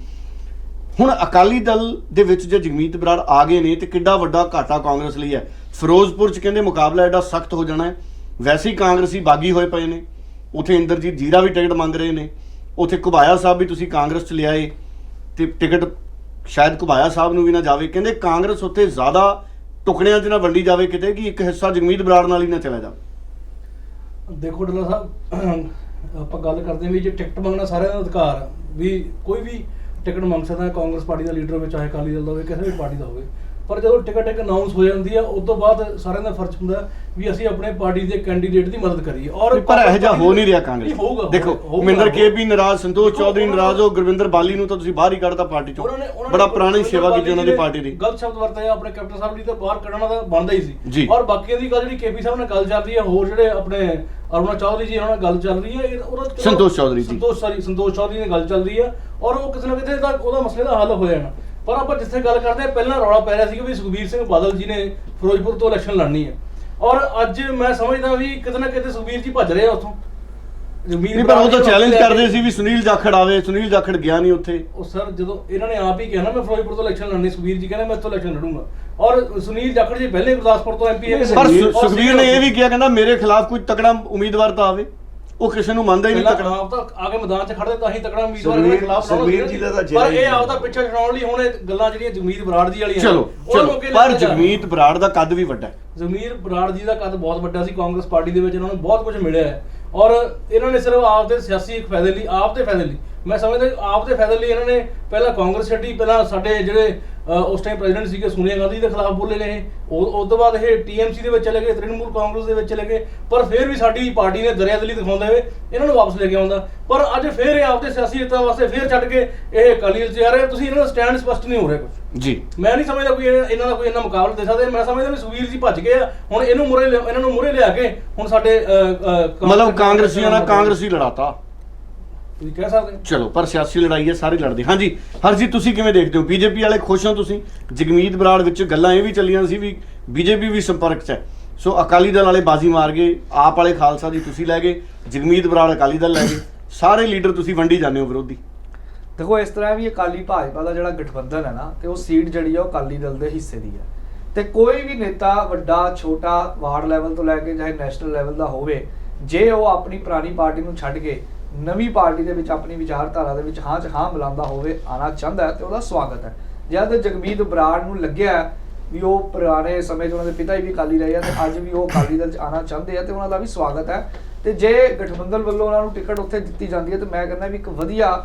ਹੁਣ ਅਕਾਲੀ ਦਲ ਦੇ ਵਿੱਚ ਜੇ ਜਗਮੀਤ ਬਰਾੜ ਆ ਗਏ ਨੇ ਤੇ ਕਿੱਡਾ ਵੱਡਾ ਘਾਟਾ ਕਾਂਗਰਸ ਲਈ ਹੈ। ਫਿਰੋਜ਼ਪੁਰ ਚ ਕਹਿੰਦੇ ਮੁਕਾਬਲਾ ਐਡਾ ਸਖਤ ਹੋ ਜਾਣਾ ਹੈ। ਵੈਸੇ ਹੀ ਕਾਂਗਰਸੀ ਬਾਗੀ ਹੋਏ ਪਏ ਨੇ। ਉਥੇ ਇੰਦਰਜੀਤ ਜੀਰਾ ਵੀ ਟਿਕਟ ਮੰਗ ਰਹੇ ਨੇ। ਉੱਥੇ ਕੁਬਾਇਆ ਸਾਹਿਬ ਵੀ ਤੁਸੀਂ ਕਾਂਗਰਸ ਚ ਲਿਆਏ ਤੇ ਟਿਕਟ ਸ਼ਾਇਦ ਕੁਬਾਇਆ ਸਾਹਿਬ ਨੂੰ ਵੀ ਨਾ ਜਾਵੇ। ਕਹਿੰਦੇ ਕਾਂਗਰਸ ਉੱਥੇ ਜ਼ਿਆਦਾ ਟੁਕੜਿਆਂ 'ਚ ਨਾ ਵੰਡੀ ਜਾਵੇ ਕਿਤੇ ਕਿ ਇੱਕ ਹਿੱਸਾ ਜਗਮੀਤ ਬਰਾੜ ਨਾਲ ਹੀ ਨਾ ਚਲਾ ਜਾਵੇ। ਦੇਖੋ ਡੱਲਾ ਸਾਹਿਬ, ਆਪਾਂ ਗੱਲ ਕਰਦੇ ਹਾਂ ਵੀ ਜੇ ਟਿਕਟ ਮੰਗਣਾ ਸਾਰਿਆਂ ਦਾ ਅਧਿਕਾਰ ਆ, ਵੀ ਕੋਈ ਵੀ ਟਿਕਟ ਮੰਗ ਸਕਦਾ ਕਾਂਗਰਸ ਪਾਰਟੀ ਦਾ ਲੀਡਰ ਹੋਵੇ, ਚਾਹੇ ਅਕਾਲੀ ਦਲ ਦਾ ਹੋਵੇ, ਕਿਸੇ ਵੀ ਪਾਰਟੀ ਦਾ ਹੋਵੇ ਪਰ ਜਦੋਂ ਟਿਕਟ ਇੱਕ ਅਨਾਉਂਸ ਹੋ ਜਾਂਦੀ ਆ ਉਸ ਤੋਂ ਬਾਅਦ ਸਾਰਿਆਂ ਦਾ ਫਰਜ਼ ਹੁੰਦਾ ਵੀ ਅਸੀਂ ਆਪਣੇ ਪਾਰਟੀ ਦੇ ਕੈਂਡੀਡੇਟ ਦੀ ਮਦਦ ਕਰੀਏ ਔਰ ਪਰ ਇਹੋ ਜਿਹਾ ਹੋ ਨਹੀਂ ਰਿਹਾ ਕਾਂਗਰਸ ਦੇਖੋ ਹੋਊਗਾ। ਕੇ ਵੀ ਨਾਰਾਜ਼ ਸੰਤੋਸ਼ ਚੌਧਰੀ ਉਹਨਾਂ ਨਾਰਾਜ਼ ਹੋ ਗੁਰਵਿੰਦਰ ਬਾਲੀ ਨੂੰ ਤਾਂ ਤੁਸੀਂ ਬਾਹਰ ਹੀ ਕੱਢਤਾ ਪਾਰਟੀ ਚੋਂ ਉਹਨਾਂ ਉਹਨਾਂ ਬੜਾ ਪੁਰਾਣੀ ਸੇਵਾ ਕੀਤੀ ਉਹਨਾਂ ਦੀ ਪਾਰਟੀ ਦੀ ਗਲਤ ਸ਼ਬਦ ਵਰਤਿਆ ਆਪਣੇ ਕੈਪਟਨ ਸਾਹਿਬ ਲਈ ਤਾਂ ਬਾਹਰ ਕੱਢਣਾ ਤਾਂ ਬਣਦਾ ਹੀ ਜੀ। ਸੀ ਔਰ ਬਾਕੀਆਂ ਦੀ ਗੱਲ ਜਿਹੜੀ ਕੇਪੀ ਸਾਹਿਬ ਨਾਲ ਗੱਲ ਚੱਲ ਰਹੀ ਹੈ ਹੋਰ ਜਿਹੜੇ ਆਪਣੇ ਅਰੁਣਾ ਚੌਧਰੀ ਜੀ ਉਹਨਾਂ ਨਾਲ ਗੱਲ ਚੱਲ ਰਹੀ ਹੈ ਸੰਤੋਸ਼ ਚੌਧਰੀ ਜੀ। ਸੰਤੋਸ਼ ਸਾਰੀ ਸੰਤੋਸ਼ ਚੌਧਰੀ ਨਾਲ ਗੱਲ ਚੱਲ ਰਹੀ ਹੈ ਔਰ ਉਹ ਕਿਸੇ ਨਾ ਕਿਤੇ ਤੱਕ ਉਹਦਾ ਮਸਲੇ ਦਾ ਹੱਲ ਹੋ ਜਾਣਾ ਪਰ ਆਪਾਂ ਜਿੱਥੇ ਗੱਲ ਕਰਦੇ ਹਾਂ ਪਹਿਲਾਂ ਰੌਲਾ ਪੈ ਰਿਹਾ ਸੀ ਕਿ ਵੀ ਸੁਖਬੀਰ ਸਿੰਘ ਬਾਦਲ ਜੀ ਨੇ ਫਿਰੋਜ਼ਪੁਰ ਤੋਂ ਇਲੈਕਸ਼ਨ ਲੜਨੀ ਹੈ। ਔਰ ਅੱਜ ਮੈਂ ਸਮਝਦਾ ਵੀ ਕਿਤੇ ਨਾ ਕਿਤੇ ਸੁਖਬੀਰ ਜੀ ਭੱਜ ਰਹੇ ਆ ਉੱਥੋਂ। ਜ਼ਮੀਨ ਨਹੀਂ ਪਰ ਉਹ ਤਾਂ ਚੈਲੰਜ ਕਰਦੇ ਸੀ ਵੀ ਸੁਨੀਲ ਜਾਖੜ ਆਵੇ ਸੁਨੀਲ ਜਾਖੜ ਗਿਆ ਨਹੀਂ ਉੱਥੇ। ਉਹ ਸਰ ਜਦੋਂ ਇਹਨਾਂ ਨੇ ਆਪ ਹੀ ਕਿਹਾ ਨਾ ਮੈਂ ਫਿਰੋਜ਼ਪੁਰ ਤੋਂ ਇਲੈਕਸ਼ਨ ਲੜਨੀ ਸੁਖਬੀਰ ਜੀ ਕਹਿੰਦੇ ਮੈਂ ਇੱਥੋਂ ਇਲੈਕਸ਼ਨ ਲੜੂੰਗਾ। ਔਰ ਸੁਨੀਲ ਜਾਖੜ ਜੀ ਪਹਿਲੇ ਗੁਰਦਾਸਪੁਰ ਤੋਂ ਐਮਪੀ ਹੈ। ਪਰ ਸੁ- ਸੁਖਬੀਰ ਨੇ ਇਹ ਵੀ ਕਿਹਾ ਕਹਿੰਦਾ ਮੇਰੇ ਖਿਲਾਫ ਕੋਈ ਤਕੜਾ ਉਮੀਦਵਾਰ ਤਾਂ ਆਵੇ। ਉਹ ਕਿਸੇ ਨੂੰ ਮੰਨਦਾ ਹੀ ਨਹੀਂ ਤਕੜਾ। ਖਿਲਾਫ ਤਾਂ ਆ ਕੇ ਮੈਦਾਨ 'ਚ ਖੜਦੇ ਤਾਂ ਹੀ ਤਕੜਾ ਉਮੀਦਵਾਰ ਦੇ ਖਿਲਾਫ ਲੜਨਾ ਸੁਖਬੀਰ ਸੀ ਜੀ ਦਾ ਤਾਂ ਪਰ ਜਿਹੜਾ ਇਹ ਹੀ- ਆਪਦਾ ਪਿੱਛੇ ਛਡਾਉਣ ਲਈ ਹੁਣ ਇਹ ਗੱਲਾਂ ਜਿਹੜੀਆਂ ਜਗਮੀਤ ਬਰਾੜ ਜੀ ਵਾਲੀਆਂ ਚਲੋ ਚਲੋ। ਪਰ। ਜਗਮੀਤ ਬਰਾੜ ਦਾ ਕੱਦ ਵੀ ਵੱਡਾ ਹੈ। ਜ਼ਮੀਰ ਬਰਾੜ ਜੀ ਦਾ ਕੱਦ ਬਹੁਤ ਵੱਡਾ ਸੀ ਕਾਂਗਰਸ ਪਾਰਟੀ ਦੇ ਵਿੱਚ ਇਹਨਾਂ ਨੂੰ ਬਹੁਤ ਕੁਝ ਮਿਲਿਆ ਹੈ। ਔਰ ਇਹਨਾਂ ਨੇ ਸਿਰਫ ਆਪਦੇ ਸਿਆਸੀ ਇੱਕ ਫਾਇਦੇ ਲਈ ਆਪ ਦੇ ਫਾਇਦੇ ਲਈ। ਮੈਂ ਸਮਝਦਾ ਕਿ ਆਪ ਦੇ ਫਾਇਦੇ ਲਈ ਇਹਨਾਂ ਨੇ ਪਹਿਲਾਂ ਕਾਂਗਰਸ ਛੱਡੀ, ਪਹਿਲਾਂ ਸਾਡੇ ਜਿਹੜੇ ਉਸ ਟਾਈਮ ਪ੍ਰੈਜ਼ੀਡੈਂਟ ਸੀਗੇ, ਸੋਨੀਆ ਗਾਂਧੀ ਦੇ ਖਿਲਾਫ ਬੋਲੇ ਨੇ ਇਹ ਉਹ ਉਸ ਤੋਂ ਬਾਅਦ ਇਹ ਟੀਐਮਸੀ ਦੇ ਵਿੱਚ ਚਲੇ ਗਏ, ਤ੍ਰਿਣਮੂਲ ਕਾਂਗਰਸ ਦੇ ਵਿੱਚ ਚਲੇ ਗਏ। ਪਰ ਫਿਰ ਵੀ ਸਾਡੀ ਪਾਰਟੀ ਨੇ ਦਰਿਆਦਲੀ ਦਿਖਾਉਂਦੇ ਹੋਏ ਇਹਨਾਂ ਨੂੰ ਵਾਪਸ ਲੈ ਕੇ ਆਉਂਦਾ। ਪਰ ਅੱਜ ਫਿਰ ਇਹ ਆਪਦੇ ਸਿਆਸੀ ਹਿੱਤਾਂ ਵਾਸਤੇ ਫਿਰ ਛੱਡ ਕੇ ਇਹ ਅਕਾਲੀ ਦਲ 'ਚ ਆ ਰਹੇ ਤੁਸੀਂ ਇਹਨਾਂ ਦਾ ਸਟੈਂਡ ਸਪਸ਼ਟ ਨਹੀਂ ਹੋ ਰਿਹਾ ਕੁਝ ਜੀ। ਮੈਂ ਨਹੀਂ ਸਮਝਦਾ ਕੋਈ ਇਹ- ਇਹਨਾਂ ਦਾ ਕੋਈ ਇਹਨਾਂ ਮੁਕਾਬਲਾ ਦੇ ਸਕਦੇ। ਮੈਂ ਸਮਝਦਾ ਵੀ ਸੁਵੀਰ ਜੀ ਭੱਜ ਗਏ ਆ। ਹੁਣ ਇਹਨੂੰ ਮੁਰੇ ਇਹਨਾਂ ਨੂੰ ਮੁਰੇ ਲਿਆ ਕੇ ਹੁਣ ਸਾਡੇ ਮਤਲਬ ਕਾਂਗਰਸੀਆਂ ਨਾਲ ਕਾਂਗਰਸੀ ਲੜਾਤਾ। ਤੁਸੀਂ ਕਹਿ ਸਕਦੇ ਹੋ। ਚਲੋ ਪਰ ਸਿਆਸੀ ਲੜਾਈ ਹੈ ਸਾਰੇ ਲੜਦੇ। ਹਾਂਜੀ ਹਰਜੀਤ ਤੁਸੀਂ ਕਿਵੇਂ ਦੇਖਦੇ ਹੋ? ਬੀਜੇਪੀ ਵਾਲੇ ਖੁਸ਼ ਹੋ ਤੁਸੀਂ? ਜਗਮੀਤ ਬਰਾੜ ਵਿੱਚ ਗੱਲਾਂ ਇਹ ਵੀ ਚੱਲੀਆਂ ਸੀ ਵੀ ਬੀਜੇਪੀ ਵੀ ਸੰਪਰਕ 'ਚ ਹੈ। ਸੋ ਅਕਾਲੀ ਦਲ ਵਾਲੇ ਬਾਜ਼ੀ ਮਾਰ ਗਏ ਆਪ ਵਾਲੇ ਖਾਲਸਾ ਦੀ ਤੁਸੀਂ ਲੈ ਗਏ ਜਗਮੀਤ ਬਰਾੜ ਅਕਾਲੀ ਦਲ ਲੈ ਗਏ। ਸਾਰੇ ਲੀਡਰ ਤੁਸੀਂ ਵੰਡੀ ਜਾਂਦੇ ਹੋ ਵਿਰੋਧੀ। ਦੇਖੋ, ਇਸ ਤਰ੍ਹਾਂ ਵੀ ਅਕਾਲੀ ਭਾਜਪਾ ਦਾ ਜਿਹੜਾ ਗਠਬੰਧਨ ਹੈ ਨਾ, ਤੇ ਉਹ ਸੀਟ ਜਿਹੜੀ ਆ ਉਹ ਅਕਾਲੀ ਦਲ ਦੇ ਹਿੱਸੇ ਦੀ ਹੈ। ਤੇ ਕੋਈ ਵੀ ਨੇਤਾ ਵੱਡਾ, ਛੋਟਾ, ਵਾਰਡ ਲੈਵਲ ਤੋਂ ਲੈ ਕੇ ਚਾਹੇ ਨੈਸ਼ਨਲ ਲੈਵਲ ਦਾ ਹੋਵੇ, ਜੇ ਉਹ ਆਪਣੀ ਪੁਰਾਣੀ ਪਾਰਟੀ ਨੂੰ ਛੱਡ ਕੇ ਨਵੀਂ ਪਾਰਟੀ ਦੇ ਵਿੱਚ ਆਪਣੀ ਵਿਚਾਰਧਾਰਾ ਦੇ ਵਿੱਚ ਹਾਂ ਚ ਹਾਂ ਮਿਲਾਉਂਦਾ ਹੋਵੇ ਆਣਾ ਚਾਹੁੰਦਾ ਹੈ, ਤੇ ਉਹਦਾ ਸਵਾਗਤ ਹੈ। ਜਦ ਜਗਮੀਤ ਬਰਾੜ ਨੂੰ ਲੱਗਿਆ ਵੀ ਉਹ ਪੁਰਾਣੇ ਸਮੇਂ 'ਚ ਉਹਨਾਂ ਦੇ ਪਿਤਾ ਜੀ ਵੀ ਅਕਾਲੀ ਰਹੇ ਆ, ਤੇ ਅੱਜ ਵੀ ਉਹ ਅਕਾਲੀ ਦਲ 'ਚ ਆਣਾ ਚਾਹੁੰਦੇ ਆ, ਤੇ ਉਹਨਾਂ ਦਾ ਵੀ ਸਵਾਗਤ ਹੈ। ਤੇ ਜੇ ਗਠਬੰਧਨ ਵੱਲੋਂ ਉਹਨਾਂ ਨੂੰ ਟਿਕਟ ਉੱਥੇ ਦਿੱਤੀ ਜਾਂਦੀ ਹੈ, ਤੇ ਮੈਂ ਕਹਿੰਦਾ ਵੀ ਇੱਕ ਵਧੀਆ